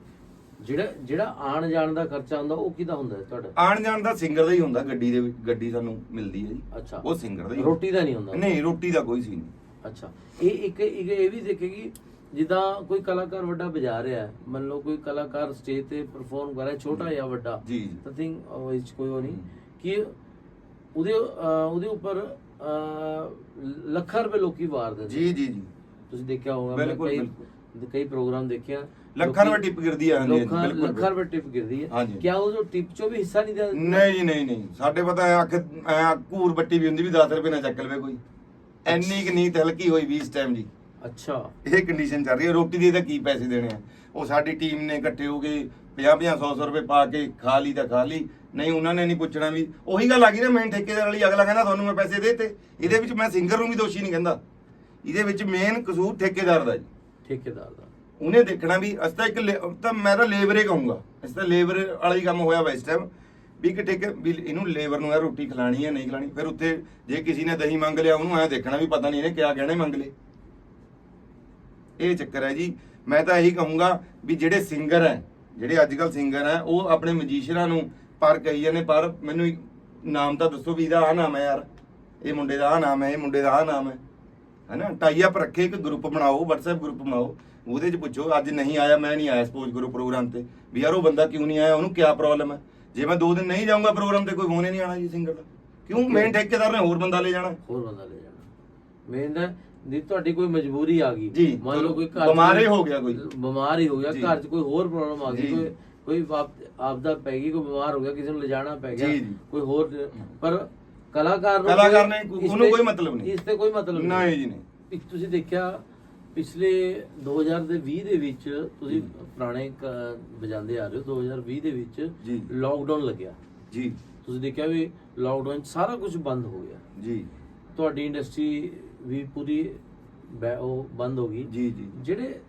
ਜਿਹੜਾ ਜਿਹੜਾ ਆਣ ਜਾਣ ਦਾ ਖਰਚਾ ਹੁੰਦਾ ਉਹ ਕਿਹਦਾ ਹੁੰਦਾ ਤੁਹਾਡਾ? ਆਣ ਜਾਣ ਦਾ ਸਿੰਗਰ ਦਾ ਹੀ ਹੁੰਦਾ ਗੱਡੀ ਦੇ ਗੱਡੀ ਸਾਨੂੰ ਮਿਲਦੀ ਹੈ ਜੀ। ਅੱਛਾ। ਉਹ ਸਿੰਗਰ ਦਾ ਹੀ ਰੋਟੀ ਦਾ ਨਹੀਂ ਹੁੰਦਾ? ਨਹੀਂ ਰੋਟੀ ਦਾ ਕੋਈ ਸੀ ਨਹੀਂ। ਅੱਛਾ। ਇਹ ਇੱਕ ਇਹ ਵੀ ਦੇਖੇਗੀ ਜਿੱਦਾਂ ਕੋਈ ਕਲਾਕਾਰ ਵੱਡਾ ਵਜਾ ਰਿਹਾ ਹੈ ਮੰਨ ਲਓ ਕੋਈ ਕਲਾਕਾਰ ਸਟੇਜ ਤੇ ਪਰਫਾਰਮ ਕਰ ਰਿਹਾ ਛੋਟਾ ਜਾਂ। ਵੱਡਾ ਜੀ ਤਾਂ ਥਿੰਕ ਵਿੱਚ ਕੋਈ ਉਹ ਨਹੀਂ ਕਿ ਉਹਦੇ ਉਹਦੇ ਉੱਪਰ ਲੱਖਾਂ ਰੁਪਏ ਲੋਕੀ ਵਾਰ ਦਿੰਦੇ ਜੀ ਜੀ ਜੀ। ਤੁਸੀਂ ਦੇਖਿਆ ਹੋਗਾ ਮੈਂ ਬਿਲਕੁਲ, ਕਈ ਪ੍ਰੋਗਰਾਮ ਦੇਖਿਆ। ਲੱਖਾਂ ਰੁਪਏ ਟਿਪ ਗਿਰਦੀ ਹੈ ਹਾਂਜੀ ਬਿਲਕੁਲ ਲੱਖਾਂ ਰੁਪਏ ਟਿਪ ਗਿਰਦੀ ਹੈ। ਕਿਆ ਉਹ ਜੋ ਟਿਪ ਚੋਂ ਵੀ ਹਿੱਸਾ ਨਹੀਂ ਦਿੰਦਾ? ਨਹੀਂ ਜੀ ਨਹੀਂ ਨਹੀਂ। ਸਾਡੇ ਪਤਾ ਹੈ ਅੱਖ ਘੂਰ ਬੱਟੀ ਵੀ ਹੁੰਦੀ ਵੀ 10 ਰੁਪਏ ਨਾ ਚੱਕ ਲਵੇ ਕੋਈ। ਐਨੀ ਕਿ ਨੀਤ ਹਲਕੀ ਹੋਈ ਵੀ ਇਸ ਟਾਈਮ ਜੀ। ਅੱਛਾ। ਇਹ ਕੰਡੀਸ਼ਨ ਚੱਲ ਰਹੀ ਹੈ। ਰੋਟੀ ਦੇ ਤਾਂ ਕੀ ਪੈਸੇ ਦੇਣੇ ਆ? ਉਹ ਸਾਡੀ ਟੀਮ ਨੇ ਇਕੱਠੇ ਹੋ ਕੇ 50 50 100 100 ਰੁਪਏ ਪਾ ਕੇ ਖਾ ਲਈ ਤਾਂ ਖਾ ਲਈ। ਨਹੀਂ ਉਹਨਾਂ ਨੇ ਨਹੀਂ ਪੁੱਛਣਾ ਵੀ। ਉਹੀ ਗੱਲ ਆ ਗਈ ਨਾ ਮੇਨ ਠੇਕੇਦਾਰ ਵਾਲੀ। ਅਗਲਾ ਕਹਿੰਦਾ ਤੁਹਾਨੂੰ ਮੈਂ ਪੈਸੇ ਦੇਤੇ। ਇਹਦੇ ਵਿੱਚ ਮੈਂ ਸਿੰਗਰ ਨੂੰ ਵੀ ਦੋਸ਼ੀ ਨਹੀਂ ਕਹਿੰਦਾ। ਇਹਦੇ ਵਿੱਚ ਮੇਨ ਕਸੂਰ ਠੇਕੇਦਾਰ ਦਾ ਜੀ। ਠੇਕੇਦਾਰ ਦਾ। ਉਹਨੇ ਦੇਖਣਾ ਵੀ ਅਸੀਂ ਤਾਂ ਇੱਕ ਤਾਂ ਮੈਂ ਤਾਂ ਲੇਬਰ ਕਹੂੰਗਾ। ਅਸੀਂ ਤਾਂ ਲੇਬਰ ਵਾਲਾ ਹੀ ਕੰਮ ਹੋਇਆ ਵਾ ਇਸ ਟਾਈਮ ਵੀ ਕਿ ਠੇਕੇ ਵੀ ਇਹਨੂੰ ਲੇਬਰ ਨੂੰ ਇਹ ਰੋਟੀ ਖਿਲਾਣੀ ਹੈ ਨਹੀਂ ਖਿਲਾਣੀ। ਫਿਰ ਉੱਥੇ ਜੇ ਕਿਸੇ ਨੇ ਦਹੀਂ ਮੰਗ ਲਿਆ ਉਹਨੂੰ ਐ ਦੇਖਣਾ ਵੀ ਪਤਾ ਨਹੀਂ ਇਹਨੇ ਕਿਆ ਗਹਿਣੇ ਮੰਗ ਲਏ। ਇਹ ਚੱਕਰ ਹੈ ਜੀ, ਮੈਂ ਤਾਂ ਇਹੀ ਕਹੂੰਗਾ ਵੀ ਜਿਹੜੇ ਸਿੰਗਰ ਹੈ, ਜਿਹੜੇ ਅੱਜ ਕੱਲ ਸਿੰਗਰ ਹੈ, ਉਹ ਆਪਣੇ ਮਜੀਸ਼ਰਾਂ ਨੂੰ ਪਰ ਕਹੀ ਜਾਂਦੇ, ਪਰ ਮੈਨੂੰ ਨਾਮ ਤਾਂ ਦੱਸੋ ਵੀ ਇਹਦਾ ਆ ਨਾਮ ਹੈ ਯਾਰ। ਇਹ ਮੁੰਡੇ ਦਾ ਆ ਨਾਮ ਹੈ, ਇਹ ਮੁੰਡੇ ਦਾ ਆ ਨਾਮ ਹੈ। ਹੈਨਾ? ਟਾਈ ਅਪ ਰੱਖੇ, ਇੱਕ ਗਰੁੱਪ ਬਣਾਓ, WhatsApp ਗਰੁੱਪ ਬਣਾਓ। ਉਹਦੇ 'ਚ ਪੁੱਛੋ, ਅੱਜ ਨਹੀਂ ਆਇਆ, ਮੈਂ ਨਹੀਂ ਆਇਆ ਸਪੋਜ਼ ਕਰੋ ਪ੍ਰੋਗਰਾਮ ਤੇ। ਵੀ ਯਾਰ ਉਹ ਬੰਦਾ ਕਿਉਂ ਨਹੀਂ ਆਇਆ, ਉਹਨੂੰ ਕੀ ਪ੍ਰੋਬਲਮ ਹੈ? ਜੇ ਮੈਂ ਦੋ ਦਿਨ ਨਹੀਂ ਜਾਊਂਗਾ ਪ੍ਰੋਗਰਾਮ ਤੇ, ਕੋਈ ਫੋਨ ਹੀ ਨਹੀਂ ਆਣਾ ਜੀ ਸਿੰਗਰ ਦਾ। ਕਿਉਂ? ਮੇਨ ਠੇਕੇਦਾਰ ਨੇ ਹੋਰ ਬੰਦਾ ਲੈ ਜਾਣਾ। ਹੋਰ ਬੰਦਾ ਲੈ ਜਾਣਾ। ਮੇਨ ਤਾਂ ਜੇ ਤੁਹਾਡੀ ਕੋਈ ਮਜਬੂਰੀ ਆ ਗਈ ਜੀ, ਮੰਨ ਲਓ ਕੋਈ ਘਰ 'ਚ ਬਿਮਾਰ ਹੀ ਹੋ ਗਿਆ ਕੋਈ। ਬਿਮਾਰ ਹੀ ਹੋ ਗਿਆ ਜੀ। ਘਰ 'ਚ ਕੋਈ ਹੋਰ ਪ੍ਰੋਬਲਮ ਆ ਗਈ ਜੀ। ਕੋਈ ਕੋਈ ਆਪ- ਆਪਦਾ ਪੈ ਗਈ ਕੋਈ ਬਿਮਾਰ ਹੋ ਗਿਆ ਕਿਸੇ ਨੂੰ ਲਿਜਾਣਾ ਪੈ ਗਿਆ ਜੀ, ਜੀ। ਕੋਈ ਹੋਰ ਪਰ ਕਲਾਕਾਰ ਨੂੰ ਕਲਾਕਾਰ ਨੇ ਕੋਈ- ਇਸ ਉਹਨੂੰ ਤੇ- ਕੋਈ ਮਤਲਬ ਨਹੀਂ। ਇਸ ਤੇ ਕੋਈ ਮਤਲਬ ਨਹੀਂ ਜੀ ਨਹੀਂ ਵੀ ਤੁਸੀਂ ਦੇਖਿਆ ਪਿਛਲੇ 2020 ਦੇ ਵਿੱਚ ਤੁਸੀਂ ਪੁਰਾਣੇ ਕ- ਵਜਾਉਂਦੇ ਆ ਰਹੇ ਹੋ 2020 ਦੇ ਵਿੱਚ ਜੀ। ਲਾਕਡਾਊਨ ਲੱਗਿਆ ਜੀ ਤੁਸੀਂ ਦੇਖਿਆ ਵੀ ਲਾਕਡਾਊਨ ਸਾਰਾ ਕੁਝ ਬੰਦ ਹੋ ਗਿਆ ਜੀ ਤੁਹਾਡੀ ਇੰਡਸਟਰੀ ਵੀ ਪੂਰੀ ਬੈ- ਉਹ ਬੰਦ ਹੋ ਗਈ। ਜੀ ਜੀ ਜਿਹੜੇ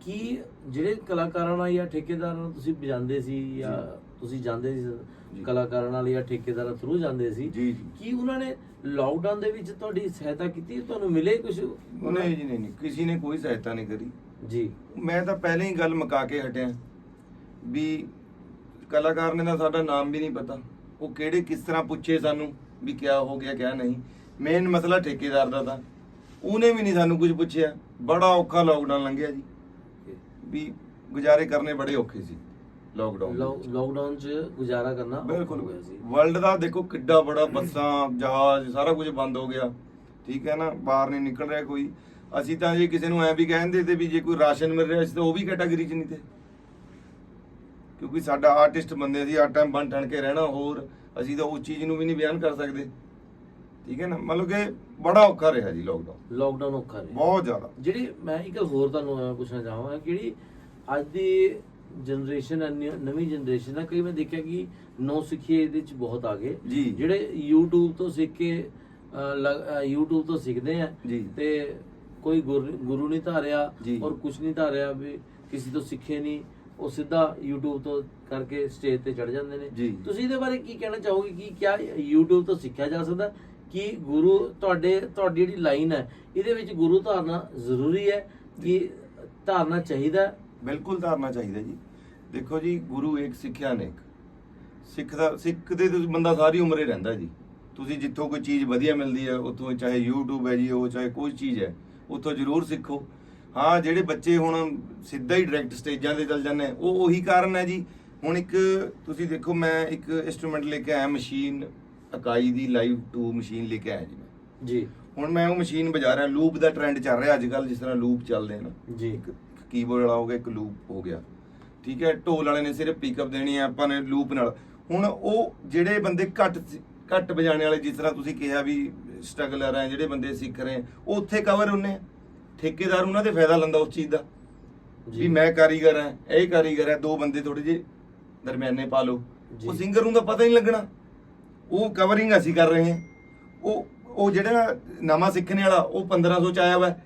ਕੀ ਜਿਹੜੇ ਕਲਾਕਾਰਾਂ ਨਾਲ ਜਾਂ ਠੇਕੇਦਾਰਾਂ ਨਾਲ ਤੁਸੀਂ ਵਜਾਉਂਦੇ ਸੀ ਜਾਂ ਤੁਸੀਂ ਜਾਂਦੇ ਸੀ ਜੀ। ਕਲਾਕਾਰਾਂ ਨਾਲ ਜਾਂ ਠੇਕੇਦਾਰਾਂ ਥਰੂ ਜਾਂਦੇ ਸੀ ਜੀ ਜੀ। ਕੀ ਉਹਨਾਂ ਨੇ ਲਾਕਡਾਊਨ ਦੇ ਵਿੱਚ ਤੁਹਾਡੀ ਸਹਾਇਤਾ ਕੀਤੀ? ਤੁਹਾਨੂੰ ਮਿਲੇ ਕੁਝ ਨਹੀਂ ਜੀ ਨਹੀਂ ਨਹੀਂ। ਕਿਸੇ ਨੇ ਕੋਈ ਸਹਾਇਤਾ ਨਹੀਂ ਕਰੀ। ਜੀ। ਮੈਂ ਤਾਂ ਪਹਿਲਾਂ ਹੀ ਗੱਲ ਮੁਕਾ ਕੇ ਹਟਿਆ ਵੀ ਕਲਾਕਾਰ ਨੇ ਤਾਂ ਸਾਡਾ ਨਾਮ ਵੀ ਨਹੀਂ ਪਤਾ। ਉਹ ਕਿਹੜੇ ਕਿਸ ਤਰ੍ਹਾਂ ਪੁੱਛੇ ਸਾਨੂੰ ਵੀ ਕਿਆ ਹੋ ਗਿਆ ਕਿਆ ਨਹੀਂ। ਮੇਨ ਮਸਲਾ ਠੇਕੇਦਾਰ ਦਾ ਤਾਂ। ਉਹਨੇ ਵੀ ਨਹੀਂ ਸਾਨੂੰ ਕੁਝ ਪੁੱਛਿਆ। ਬੜਾ ਔਖਾ ਲਾਕਡਾਊਨ ਲੰਘਿਆ ਜੀ। ਵੀ ਗੁਜ਼ਾਰੇ ਕਰਨੇ ਬੜੇ ਔਖੇ ਸੀ। ਲਾਕਡਾਊਨ ਲਾਕਡਾਊਨ 'ਚ ਗੁਜ਼ਾਰਾ ਕਰਨਾ ਬਿਲਕੁਲ। ਹੋ ਗਿਆ ਸੀ। ਵਰਲਡ ਦਾ ਦੇਖੋ ਕਿੱਡਾ ਬੜਾ ਬੱਸਾਂ ਜਹਾਜ਼ ਸਾਰਾ ਕੁਝ ਬੰਦ ਹੋ ਗਿਆ। ਠੀਕ ਹੈ ਨਾ? ਬਾਹਰ ਨਹੀਂ ਨਿਕਲ ਰਿਹਾ ਕੋਈ। ਅਸੀਂ ਤਾਂ ਜੇ ਕਿਸੇ ਨੂੰ ਐ ਵੀ ਕਹਿੰਦੇ ਤੇ ਵੀ ਜੇ ਕੋਈ ਰਾਸ਼ਨ ਮਿਲ ਰਿਹਾ ਸੀ ਤਾਂ ਉਹ ਵੀ ਕੈਟਾਗਰੀ 'ਚ ਨਹੀਂ ਤੇ। ਕਿਉਂਕਿ ਸਾਡਾ ਆਰਟਿਸਟ ਬੰਦੇ ਸੀ ਆ ਟਾਈਮ ਬਣ ਠਣ ਕੇ ਰਹਿਣਾ ਹੋਰ। ਅਸੀਂ ਤਾਂ ਉਸ ਚੀਜ਼ ਨੂੰ ਵੀ ਨਹੀਂ ਬਿਆਨ ਕਰ ਸਕਦੇ। ਠੀਕ ਹੈ ਨਾ ਮਤਲਬ ਕਿ ਬੜਾ ਔਖਾ ਰਿਹਾ ਜੀ ਲਾਕਡਾਊਨ ਲਾਕਡਾਊਨ ਔਖਾ ਰਿਹਾ ਬਹੁਤ ਜ਼ਿਆਦਾ ਜਿਹੜੀ ਮੈਂ ਇੱਕ ਹੋਰ ਤੁਹਾਨੂੰ ਪੁੱਛਣਾ ਚਾਹਾਂਗਾ ਕਿਹੜੀ ਅੱਜ ਦੀ ਜਨਰੇਸ਼ਨ ਨਵੀਂ ਜਨਰੇਸ਼ਨ ਆ ਕਈ ਮੈਂ ਦੇਖਿਆ ਕਿ ਨੌ ਸਿੱਖੇ ਇਹਦੇ ਵਿੱਚ ਬਹੁਤ ਆ ਗਏ। ਜਿਹੜੇ YouTube ਤੋਂ ਸਿੱਖ ਕੇ YouTube ਤੋਂ ਸਿੱਖਦੇ ਆ। ਤੇ ਕੋਈ ਗੁਰ- ਨਹੀਂ ਧਾਰਿਆ। ਔਰ ਕੁਝ ਨਹੀਂ ਧਾਰਿਆ ਵੀ ਕਿਸੇ ਤੋਂ ਸਿੱਖੇ ਨਹੀਂ ਉਹ ਸਿੱਧਾ YouTube ਤੋਂ ਕਰਕੇ ਸਟੇਜ ਤੇ ਚੜ ਜਾਂਦੇ ਨੇ। ਤੁਸੀਂ ਇਹਦੇ ਬਾਰੇ ਕੀ ਕਹਿਣਾ ਚਾਹੋਗੇ ਕਿ ਕਿਆ YouTube ਤੋਂ ਸਿੱਖਿਆ ਜਾ ਸਕਦਾ ਕਿ ਗੁਰੂ ਤੁਹਾਡੇ, ਤੁਹਾਡੀ ਜਿਹੜੀ ਲਾਈਨ ਹੈ, ਇਹਦੇ ਵਿੱਚ ਗੁਰੂ ਧਾਰਨਾ ਜ਼ਰੂਰੀ ਹੈ ਕਿ ਧਾਰਨਾ ਚਾਹੀਦਾ ਬਿਲਕੁਲ ਧਾਰਨਾ ਚਾਹੀਦਾ ਜੀ। ਦੇਖੋ ਜੀ, ਗੁਰੂ ਇੱਕ ਸਿੱਖਿਆ ਨੇ ਸਿੱਖ ਦਾ, ਸਿੱਖ ਦੇ ਬੰਦਾ ਸਾਰੀ ਉਮਰ ਹੀ ਰਹਿੰਦਾ ਜੀ। ਤੁਸੀਂ ਜਿੱਥੋਂ ਕੋਈ ਚੀਜ਼ ਵਧੀਆ ਮਿਲਦੀ ਹੈ, ਉੱਥੋਂ ਚਾਹੇ YouTube ਹੈ ਜੀ, ਉਹ ਚਾਹੇ ਕੋਈ ਚੀਜ਼ ਹੈ, ਉੱਥੋਂ ਜ਼ਰੂਰ ਸਿੱਖੋ। ਹਾਂ, ਜਿਹੜੇ ਬੱਚੇ ਹੁਣ ਸਿੱਧਾ ਹੀ ਡਾਇਰੈਕਟ ਸਟੇਜਾਂ ਤੇ ਚੱਲ ਜਾਂਦੇ ਉਹ ਉਹੀ ਕਾਰਨ ਹੈ ਜੀ। ਹੁਣ ਇੱਕ, ਤੁਸੀਂ ਦੇਖੋ, ਮੈਂ ਇੱਕ ਇਨਸਟਰੂਮੈਂਟ ਲੈ ਕੇ ਆਇਆ, ਮਸ਼ੀਨ। ਇਕਾਈ ਦੀ ਲਾਈਵ 2 ਮਸ਼ੀਨ ਲੈ ਕੇ ਆਇਆ ਜੀ ਮੈਂ। ਜੀ। ਹੁਣ ਮੈਂ ਉਹ ਮਸ਼ੀਨ ਵਜਾ ਰਿਹਾ ਲੂਪ ਦਾ ਟ੍ਰੈਂਡ ਚੱਲ ਰਿਹਾ ਅੱਜ ਕੱਲ ਜਿਸ ਤਰ੍ਹਾਂ ਲੂਪ ਚੱਲਦੇ ਆ ਨਾ ਜੀ। ਇੱਕ ਕੀਬੋਰਡ ਵਾਲਾ ਹੋ ਗਿਆ ਇੱਕ ਲੂਪ ਹੋ ਗਿਆ। ਠੀਕ ਹੈ ਢੋਲ ਵਾਲੇ ਨੇ ਸਿਰਫ ਪਿਕਅਪ ਦੇਣੀ ਹੈ ਆਪਾਂ ਨੇ ਲੂਪ ਨਾਲ। ਹੁਣ ਉਹ ਜਿਹੜੇ ਬੰਦੇ ਘੱਟ ਘੱਟ ਵਜਾਣੇ ਵਾਲੇ ਜਿਸ ਤਰ੍ਹਾਂ ਤੁਸੀਂ ਕਿਹਾ ਵੀ ਸਟਰਗਲਰ ਹੈ ਜਿਹੜੇ ਬੰਦੇ ਸਿੱਖ ਰਹੇ ਆ, ਉਹ ਉੱਥੇ ਕਵਰ ਹੁੰਨੇ ਆ। ਠੇਕੇਦਾਰ ਉਹਨਾਂ ਦੇ ਫਾਇਦਾ ਲੈਂਦਾ ਉਸ ਚੀਜ਼ ਦਾ। ਵੀ ਮੈਂ ਕਾਰੀਗਰ ਹਾਂ ਇਹ ਕਾਰੀਗਰ ਹੈ ਦੋ ਬੰਦੇ ਥੋੜੇ ਜਿਹੇ ਦਰਮਿਆਨੇ ਪਾ ਲਓ। ਉਹ ਸਿੰਗਰ ਨੂੰ ਤਾਂ ਪਤਾ ਹੀ ਨਹੀਂ ਲੱਗਣਾ। ਉਹ ਕਵਰਿੰਗ ਅਸੀਂ ਕਰ ਰਹੇ ਹਾਂ। ਉਹ ਉਹ ਜਿਹੜਾ ਨਵਾਂ ਸਿੱਖਣ ਵਾਲਾ ਉਹ 1500 ਚ ਆਇਆ ਵਾ।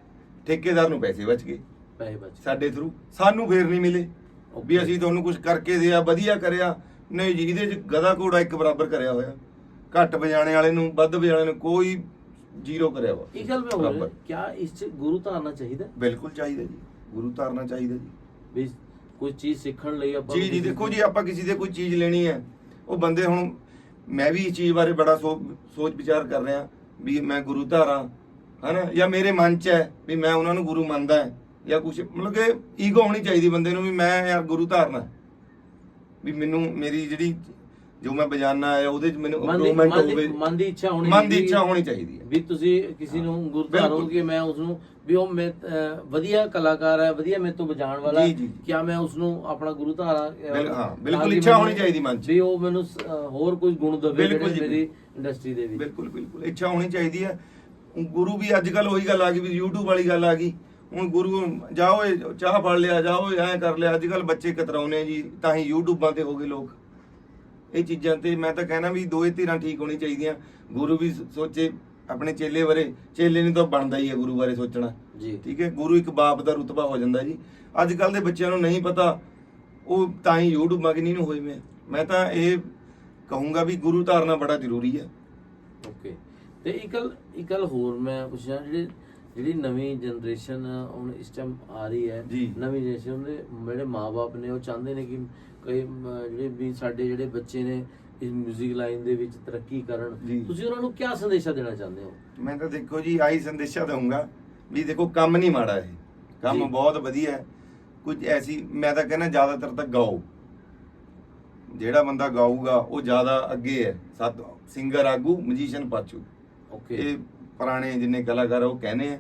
ਠੇਕੇਦਾਰ ਨੂੰ ਪੈਸੇ ਬਚ ਗਏ। ਪੈਸੇ ਬਚ ਸਾਡੇ ਥਰੂ ਸਾਨੂੰ ਫੇਰ ਨਹੀਂ ਮਿਲੇ। ਵੀ ਅਸੀਂ ਤੁਹਾਨੂੰ ਕੁਝ ਕਰਕੇ ਦਿਆ ਵਧੀਆ ਕਰਿਆ। ਨਹੀਂ ਜੀ ਇਹਦੇ ਚ ਗਦਾ ਘੋੜਾ ਇੱਕ ਬਰਾਬਰ ਕਰਿਆ ਹੋਇਆ। ਘੱਟ ਵਜਾਣੇ ਵਾਲੇ ਨੂੰ ਵੱਧ ਵਜਾਣੇ ਨੂੰ ਕੋਈ ਜ਼ੀਰੋ ਕਰਿਆ ਵਾ। ਇੱਕ ਗੱਲ ਮੈਂ ਹੋਰ। ਕਿਆ ਇਸ ਚ ਗੁਰੂ ਧਾਰਨਾ ਚਾਹੀਦਾ? ਬਿਲਕੁਲ ਚਾਹੀਦਾ ਜੀ। ਗੁਰੂ ਧਾਰਨਾ ਚਾਹੀਦਾ ਜੀ। ਵੀ ਕੋਈ ਚੀਜ਼ ਸਿੱਖਣ ਲਈ ਆਪਾਂ ਜੀ ਜੀ ਦੇਖੋ ਜੀ ਆਪਾਂ ਕਿਸੇ ਦੇ ਕੋਈ ਚੀਜ਼ ਲੈਣੀ ਹੈ। ਉਹ ਬੰਦੇ ਹੁਣ ਮੈਂ ਵੀ ਇਸ ਚੀਜ਼ ਬਾਰੇ ਬੜਾ ਸੋ- ਸੋਚ ਵਿਚਾਰ ਕਰ ਰਿਹਾ ਵੀ ਮੈਂ ਗੁਰੂ ਧਾਰਾਂ ਹਨਾ? ਜਾਂ ਮੇਰੇ ਮਨ 'ਚ ਹੈ ਵੀ ਮੈਂ ਉਹਨਾਂ ਨੂੰ ਗੁਰੂ ਮੰਨਦਾ ਹਾਂ, ਜਾਂ ਕੁਝ ਮਤਲਬ ਕਿ ਈਗੋ ਹੋਣੀ ਚਾਹੀਦੀ ਬੰਦੇ ਨੂੰ ਵੀ ਮੈਂ ਯਾਰ ਗੁਰੂ ਧਾਰਨਾ ਵੀ ਮੈਨੂੰ ਮੇਰੀ ਜਿਹੜੀ ਜੋ ਮੈਂ ਬਜਾਨਾ ਹੈ ਉਹਦੇ 'ਚ ਮੈਨੂੰ ਮਨ ਦੀ ਇੰਪਰੂਵਮੈਂਟ ਮਨ ਦੀ ਹੋਵੇ। ਮਨ ਦੀ ਇੱਛਾ ਹੋਣੀ ਮਨ ਦੀ ਚਾਹੀਦੀ ਇੱਛਾ ਹੈ। ਹੋਣੀ ਚਾਹੀਦੀ ਹੈ। ਵੀ ਤੁਸੀਂ ਕਿਸੇ ਨੂੰ ਗੁਰੂ ਧਾਰੋ ਬਿਲਕੁਲ। ਕਿ ਮੈਂ ਉਸ ਨੂੰ ਵੀ ਉਹ ਮੈਂ ਅਹ, ਵਧੀਆ ਕਲਾਕਾਰ ਹੈ ਵਧੀਆ ਮੇਰੇ ਤੋਂ ਵਜਾਉਣ ਵਾਲਾ ਜੀ, ਜੀ, ਜੀ। ਕਿਆ ਮੈਂ ਉਸ ਨੂੰ ਆਪਣਾ ਗੁਰੂ ਧਾਰਾ ਅਹ, ਬਿਲ- ਹਾਂ, ਤਾਂ ਬਿਲਕੁਲ ਕਿ ਇੱਛਾ ਮੈਨੂੰ- ਹੋਣੀ ਚਾਹੀਦੀ ਮਨ 'ਚ। ਵੀ ਉਹ ਮੈਨੂੰ ਸ- ਅਹ, ਹੋਰ ਕੋਈ ਗੁਣ ਦੇਵੇ ਬਿਲਕੁਲ ਜਿਹੜੇ ਜੀ, ਮੇਰੀ ਇੰਡਸਟਰੀ ਦੇ ਵਿੱਚ। ਬਿਲਕੁਲ ਬਿਲਕੁਲ। ਇੱਛਾ ਹੋਣੀ ਚਾਹੀਦੀ ਹੈ। ਗੁਰੂ ਵੀ ਅੱਜ ਕੱਲ ਉਹੀ ਗੱਲ ਆ ਗਈ ਵੀ YouTube ਵਾਲੀ ਗੱਲ ਆ ਗਈ। ਹੁਣ ਗੁਰੂ ਜਾਓ ਇਹ ਚਾਹ ਫੜ ਲਿਆ ਜਾਓ ਐ ਕਰ ਲਿਆ। ਅੱਜ ਕੱਲ ਬੱਚੇ ਕਤਰਾਉਨੇ ਜੀ ਤਾਂ ਹੀ YouTubeਾਂ ਤੇ ਹੋ ਗਏ ਲੋਕ। ਇਹ ਚੀਜ਼ਾਂ ਤੇ ਮੈਂ ਤਾਂ ਕਹਿਣਾ ਵੀ ਦੋਏ ਧਿਰਾਂ ਠੀਕ ਹੋਣੀ ਚਾਹੀਦੀਆਂ। ਗੁਰੂ ਵੀ ਸੋਚੇ ਆਪਣੇ ਚੇਲੇ ਬਾਰੇ। ਚੇਲੇ ਨੂੰ ਤਾਂ ਬਣਦਾ ਹੀ ਹੈ ਗੁਰੂ ਬਾਰੇ ਸੋਚਣਾ। ਜੀ। ਠੀਕ ਹੈ? ਗੁਰੂ ਇੱਕ ਬਾਪ ਦਾ ਰੁਤਬਾ ਹੋ ਜਾਂਦਾ ਜੀ। ਅੱਜ ਕੱਲ ਦੇ ਬੱਚਿਆਂ ਨੂੰ ਨਹੀਂ ਪਤਾ ਉਹ ਤਾਂ ਹੀ YouTube ਮਗਨੀ ਨੂੰ ਹੋਏ ਮੈਂ ਮੈਂ ਤਾਂ ਇਹ ਕਹੂੰਗਾ ਵੀ ਗੁਰੂ ਧਾਰਨਾ ਬੜਾ ਜ਼ਰੂਰੀ ਹੈ। ਓਕੇ। ਤੇ ਇੱਕ ਇੱਕ ਗੱਲ ਹੋਰ ਮੈਂ ਪੁੱਛਿਆ ਜਿਹੜੀ ਜਿਹੜੀ ਨਵੀਂ ਜਨਰੇਸ਼ਨ ਹੁਣ ਇਸ ਟਾਈਮ ਆ ਰਹੀ ਹੈ। ਨਵੀਂ ਜਨਰੇਸ਼ਨ ਦੇ ਜਿਹੜੇ ਮਾਪੇ ਨੇ ਉਹ ਚਾਹੁੰਦੇ ਨੇ ਕਿ ਕਈ ਜਿਹੜੇ ਵੀ ਸਾਡੇ ਜਿਹੜੇ ਬੱਚੇ ਨੇ ਇਸ 뮤직 ਲਾਈਨ ਦੇ ਵਿੱਚ ਤਰੱਕੀ ਕਰਨ। ਤੁਸੀਂ ਉਹਨਾਂ ਨੂੰ ਕੀ ਸੰਦੇਸ਼ਾ ਦੇਣਾ ਚਾਹੁੰਦੇ ਹੋ? ਮੈਂ ਤਾਂ ਦੇਖੋ ਜੀ ਆਹੀ ਸੰਦੇਸ਼ਾ ਦਊਂਗਾ ਵੀ ਦੇਖੋ ਕੰਮ ਨਹੀਂ ਮਾੜਾ ਇਹ। ਕੰਮ। ਬਹੁਤ ਵਧੀਆ ਹੈ। ਕੁਝ ਐਸੀ ਮੈਂ ਤਾਂ ਕਹਿੰਦਾ ਜ਼ਿਆਦਾਤਰ ਤਾਂ ਗਾਓ। ਜਿਹੜਾ ਬੰਦਾ ਗਾਊਗਾ ਉਹ ਜ਼ਿਆਦਾ ਅੱਗੇ ਹੈ। ਸਤ ਸਿੰਗਰ ਆਗੂ ਮਜੀਸ਼ੀਅਨ ਪਾਛੂ ਓਕੇ ਇਹ ਪੁਰਾਣੇ ਜਿੰਨੇ ਕਲਾਕਾਰ ਉਹ ਕਹਿੰਦੇ ਆ।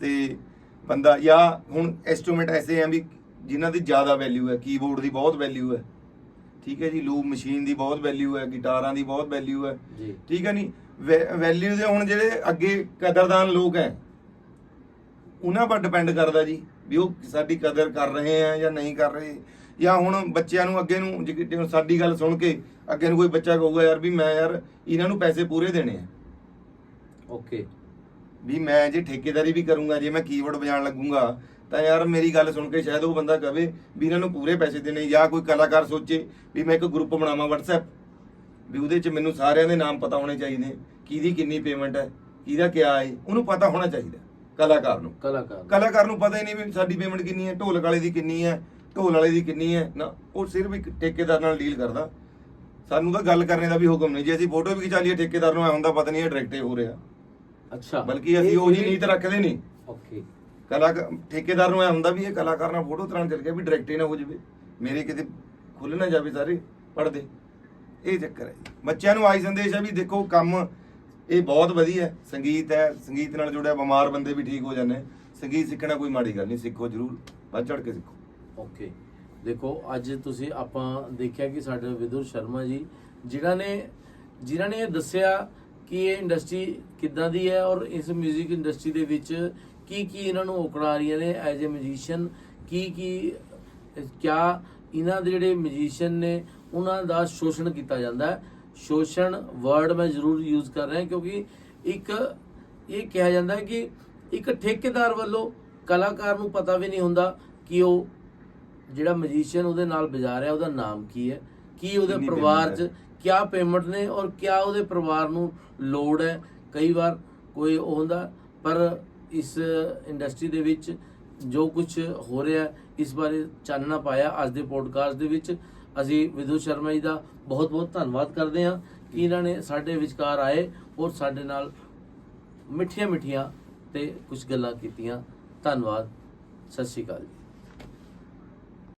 ਤੇ ਬੰਦਾ ਜਾਂ ਹੁਣ ਇਨਸਟਰੂਮੈਂਟ ਐਸੇ ਆ ਵੀ ਜਿਨ੍ਹਾਂ ਦੀ ਜ਼ਿਆਦਾ ਵੈਲਿਊ ਹੈ ਕੀਬੋਰਡ ਦੀ ਬਹੁਤ ਵੈਲਿਊ ਹੈ। ਠੀਕ ਹੈ ਜੀ ਲੂਪ ਮਸ਼ੀਨ ਦੀ ਬਹੁਤ ਵੈਲਿਊ ਹੈ ਗਿਟਾਰਾਂ ਦੀ ਬਹੁਤ ਵੈਲਿਊ ਹੈ। ਜੀ। ਠੀਕ ਹੈ ਨਹੀਂ ਵੈਲਿਊ ਦੇ ਹੁਣ ਜਿਹੜੇ ਅੱਗੇ ਕਦਰਦਾਨ ਲੋਕ ਹੈ ਉਹਨਾਂ ਪਰ ਡਿਪੈਂਡ ਕਰਦਾ ਜੀ ਵੀ ਉਹ ਸਾਡੀ ਕਦਰ ਕਰ ਰਹੇ ਆ ਜਾਂ ਨਹੀਂ ਕਰ ਰਹੇ। ਜਾਂ ਹੁਣ ਬੱਚਿਆਂ ਨੂੰ ਅੱਗੇ ਨੂੰ ਜੇ ਕਿਤੇ ਸਾਡੀ ਗੱਲ ਸੁਣ ਕੇ ਅੱਗੇ ਨੂੰ ਕੋਈ ਬੱਚਾ ਕਹੂਗਾ ਯਾਰ ਵੀ ਮੈਂ ਯਾਰ ਇਹਨਾਂ ਨੂੰ ਪੈਸੇ ਪੂਰੇ ਦੇਣੇ ਆ ਓਕੇ। ਵੀ ਮੈਂ ਜੇ ਠੇਕੇਦਾਰੀ ਵੀ ਕਰੂੰਗਾ ਜੇ ਮੈਂ ਕੀਬੋਰਡ ਵਜਾਉਣ ਲੱਗੂੰਗਾ ਤਾਂ ਯਾਰ ਮੇਰੀ ਗੱਲ ਸੁਣ ਕੇ ਸ਼ਾਇਦ ਉਹ ਬੰਦਾ ਕਵੇ ਵੀ ਇਹਨਾਂ ਨੂੰ ਪੂਰੇ ਪੈਸੇ ਦੇਣੇ ਜਾਂ ਕੋਈ ਕਲਾਕਾਰ ਸੋਚੇ ਵੀ ਮੈਂ ਇੱਕ ਗਰੁੱਪ ਬਣਾਵਾਂ WhatsApp ਵੀ ਉਹਦੇ 'ਚ ਮੈਨੂੰ ਸਾਰਿਆਂ ਦੇ ਨਾਮ ਪਤਾ ਹੋਣੇ ਚਾਹੀਦੇ। ਕਿਹਦੀ ਕਿੰਨੀ ਪੇਮੈਂਟ ਹੈ ਕਿਹਦਾ ਕਿਆ ਹੈ ਉਹਨੂੰ ਪਤਾ ਹੋਣਾ ਚਾਹੀਦਾ ਕਲਾਕਾਰ ਨੂੰ। ਕਲਾਕਾਰ ਕਲਾਕਾਰ ਨੂੰ ਪਤਾ ਹੀ ਨਹੀਂ ਵੀ ਸਾਡੀ ਪੇਮੈਂਟ ਕਿੰਨੀ ਹੈ ਢੋਲਕ ਵਾਲੇ ਦੀ ਕਿੰਨੀ ਹੈ ਢੋਲ ਵਾਲੇ ਦੀ ਕਿੰਨੀ ਹੈ। ਨਾ ਉਹ ਸਿਰਫ ਇੱਕ ਠੇਕੇਦਾਰ ਨਾਲ ਡੀਲ ਕਰਦਾ। ਸਾਨੂੰ ਤਾਂ ਗੱਲ ਕਰਨੇ ਦਾ ਵੀ ਹੁਕਮ ਨਹੀਂ। ਜੇ ਅਸੀਂ ਫੋਟੋ ਵੀ ਖਿਚਾ ਲਈਏ ਠੇਕੇਦਾਰ ਨੂੰ ਐ ਹੁੰਦਾ ਪਤਾ ਨਹੀਂ ਇਹ ਡਾਇਰੈਕਟ ਹੋ ਰਿਹਾ। ਅੱਛਾ। ਬਲਕਿ ਅਸੀਂ ਉਹ ਜੀ ਨੀਤ ਰੱਖਦੇ ਨਹੀਂ। ਓਕੇ ਕਲਾਕਾਰ ਠੇਕੇਦਾਰ ਨੂੰ ਐ ਹੁੰਦਾ ਵੀ ਇਹ ਕਲਾਕਾਰ ਨਾਲ ਫੋਟੋ ਤਰਾਣ ਚੱਲ ਗਿਆ ਵੀ ਡਾਇਰੈਕਟ ਹੀ ਨਾ ਹੋ ਜਾਵੇ। ਮੇਰੇ ਕਿਤੇ ਖੁੱਲ ਨਾ ਜਾਵੇ ਸਾਰੇ ਪੜਦੇ ਇਹ ਚੱਕਰ ਹੈ। ਬੱਚਿਆਂ ਨੂੰ ਆਈ ਸੰਦੇਸ਼ ਹੈ ਵੀ ਦੇਖੋ ਕੰਮ ਇਹ ਬਹੁਤ ਵਧੀਆ ਸੰਗੀਤ ਹੈ, ਸੰਗੀਤ ਨਾਲ ਜੁੜਿਆ ਬਿਮਾਰ ਬੰਦੇ ਵੀ ਠੀਕ ਹੋ ਜਾਂਦੇ ਸੰਗੀਤ ਸਿੱਖਣਾ ਕੋਈ ਮਾੜੀ ਗੱਲ ਨਹੀਂ, ਸਿੱਖੋ ਜ਼ਰੂਰ, ਵੱਧ ਚੜ ਕੇ ਸਿੱਖੋ। ਓਕੇ। ਦੇਖੋ, ਅੱਜ ਤੁਸੀਂ ਆਪਾਂ ਦੇਖਿਆ ਕਿ ਸਾਡੇ ਵਿਦੁਰ ਸ਼ਰਮਾ ਜੀ, ਜਿਨ੍ਹਾਂ ਨੇ ਜਿਨ੍ਹਾਂ ਨੇ ਇਹ ਦੱਸਿਆ ਕਿ ਇਹ ਇੰਡਸਟਰੀ ਕਿੱਦਾਂ ਦੀ ਹੈ ਔਰ ਇਸ 뮤직 ਇੰਡਸਟਰੀ ਦੇ ਵਿੱਚ ਕੀ ਕੀ ਇਹਨਾਂ ਨੂੰ ਔਕੜਾਂ ਆ ਰਹੀਆਂ ਨੇ ਐਜ਼ ਅ ਮਿਊਜ਼ੀਸ਼ੀਅਨ ਕੀ ਕੀ ਕਿਆ ਇਹਨਾਂ ਦੇ ਜਿਹੜੇ ਮਿਊਜ਼ੀਸ਼ੀਅਨ ਨੇ ਉਹਨਾਂ ਦਾ ਸ਼ੋਸ਼ਣ ਕੀਤਾ ਜਾਂਦਾ ਹੈ? ਸ਼ੋਸ਼ਣ ਵਰਡ ਮੈਂ ਜ਼ਰੂਰ ਯੂਜ਼ ਕਰ ਰਿਹਾ ਕਿਉਂਕਿ ਇੱਕ ਇਹ ਕਿਹਾ ਜਾਂਦਾ ਹੈ ਕਿ ਇੱਕ ਠੇਕੇਦਾਰ ਵੱਲੋਂ ਕਲਾਕਾਰ ਨੂੰ ਪਤਾ ਵੀ ਨਹੀਂ ਹੁੰਦਾ ਕਿ ਉਹ ਜਿਹੜਾ ਮੈਜੀਸ਼ੀਅਨ ਉਹਦੇ ਨਾਲ ਵਜਾ ਰਿਹਾ ਉਹਦਾ ਨਾਮ ਕੀ ਹੈ? ਕੀ ਉਹਦੇ ਪਰਿਵਾਰ 'ਚ ਕਿਆ ਪੇਮੈਂਟ ਨੇ ਔਰ ਕਿਆ ਉਹਦੇ ਪਰਿਵਾਰ ਨੂੰ ਲੋੜ ਹੈ? ਕਈ ਵਾਰ ਕੋਈ ਉਹ ਹੁੰਦਾ ਪਰ ਇਸ ਇੰਡਸਟਰੀ ਦੇ ਵਿੱਚ ਜੋ ਕੁਝ ਹੋ ਰਿਹਾ ਇਸ ਬਾਰੇ ਚਾਨਣਾ ਪਾਇਆ ਅੱਜ ਦੇ ਪੋਡਕਾਸਟ ਦੇ ਵਿੱਚ। ਅਸੀਂ ਵਿਦੂ ਸ਼ਰਮਾ ਜੀ ਦਾ ਬਹੁਤ ਬਹੁਤ ਧੰਨਵਾਦ ਕਰਦੇ ਹਾਂ ਕਿ ਇਹਨਾਂ ਨੇ ਸਾਡੇ ਵਿਚਕਾਰ ਆਏ ਔਰ ਸਾਡੇ ਨਾਲ ਮਿੱਠੀਆਂ ਮਿੱਠੀਆਂ ਤੇ ਕੁਝ ਗੱਲਾਂ ਕੀਤੀਆਂ। ਧੰਨਵਾਦ। ਸਤਿ ਸ਼੍ਰੀ ਅਕਾਲ ਜੀ।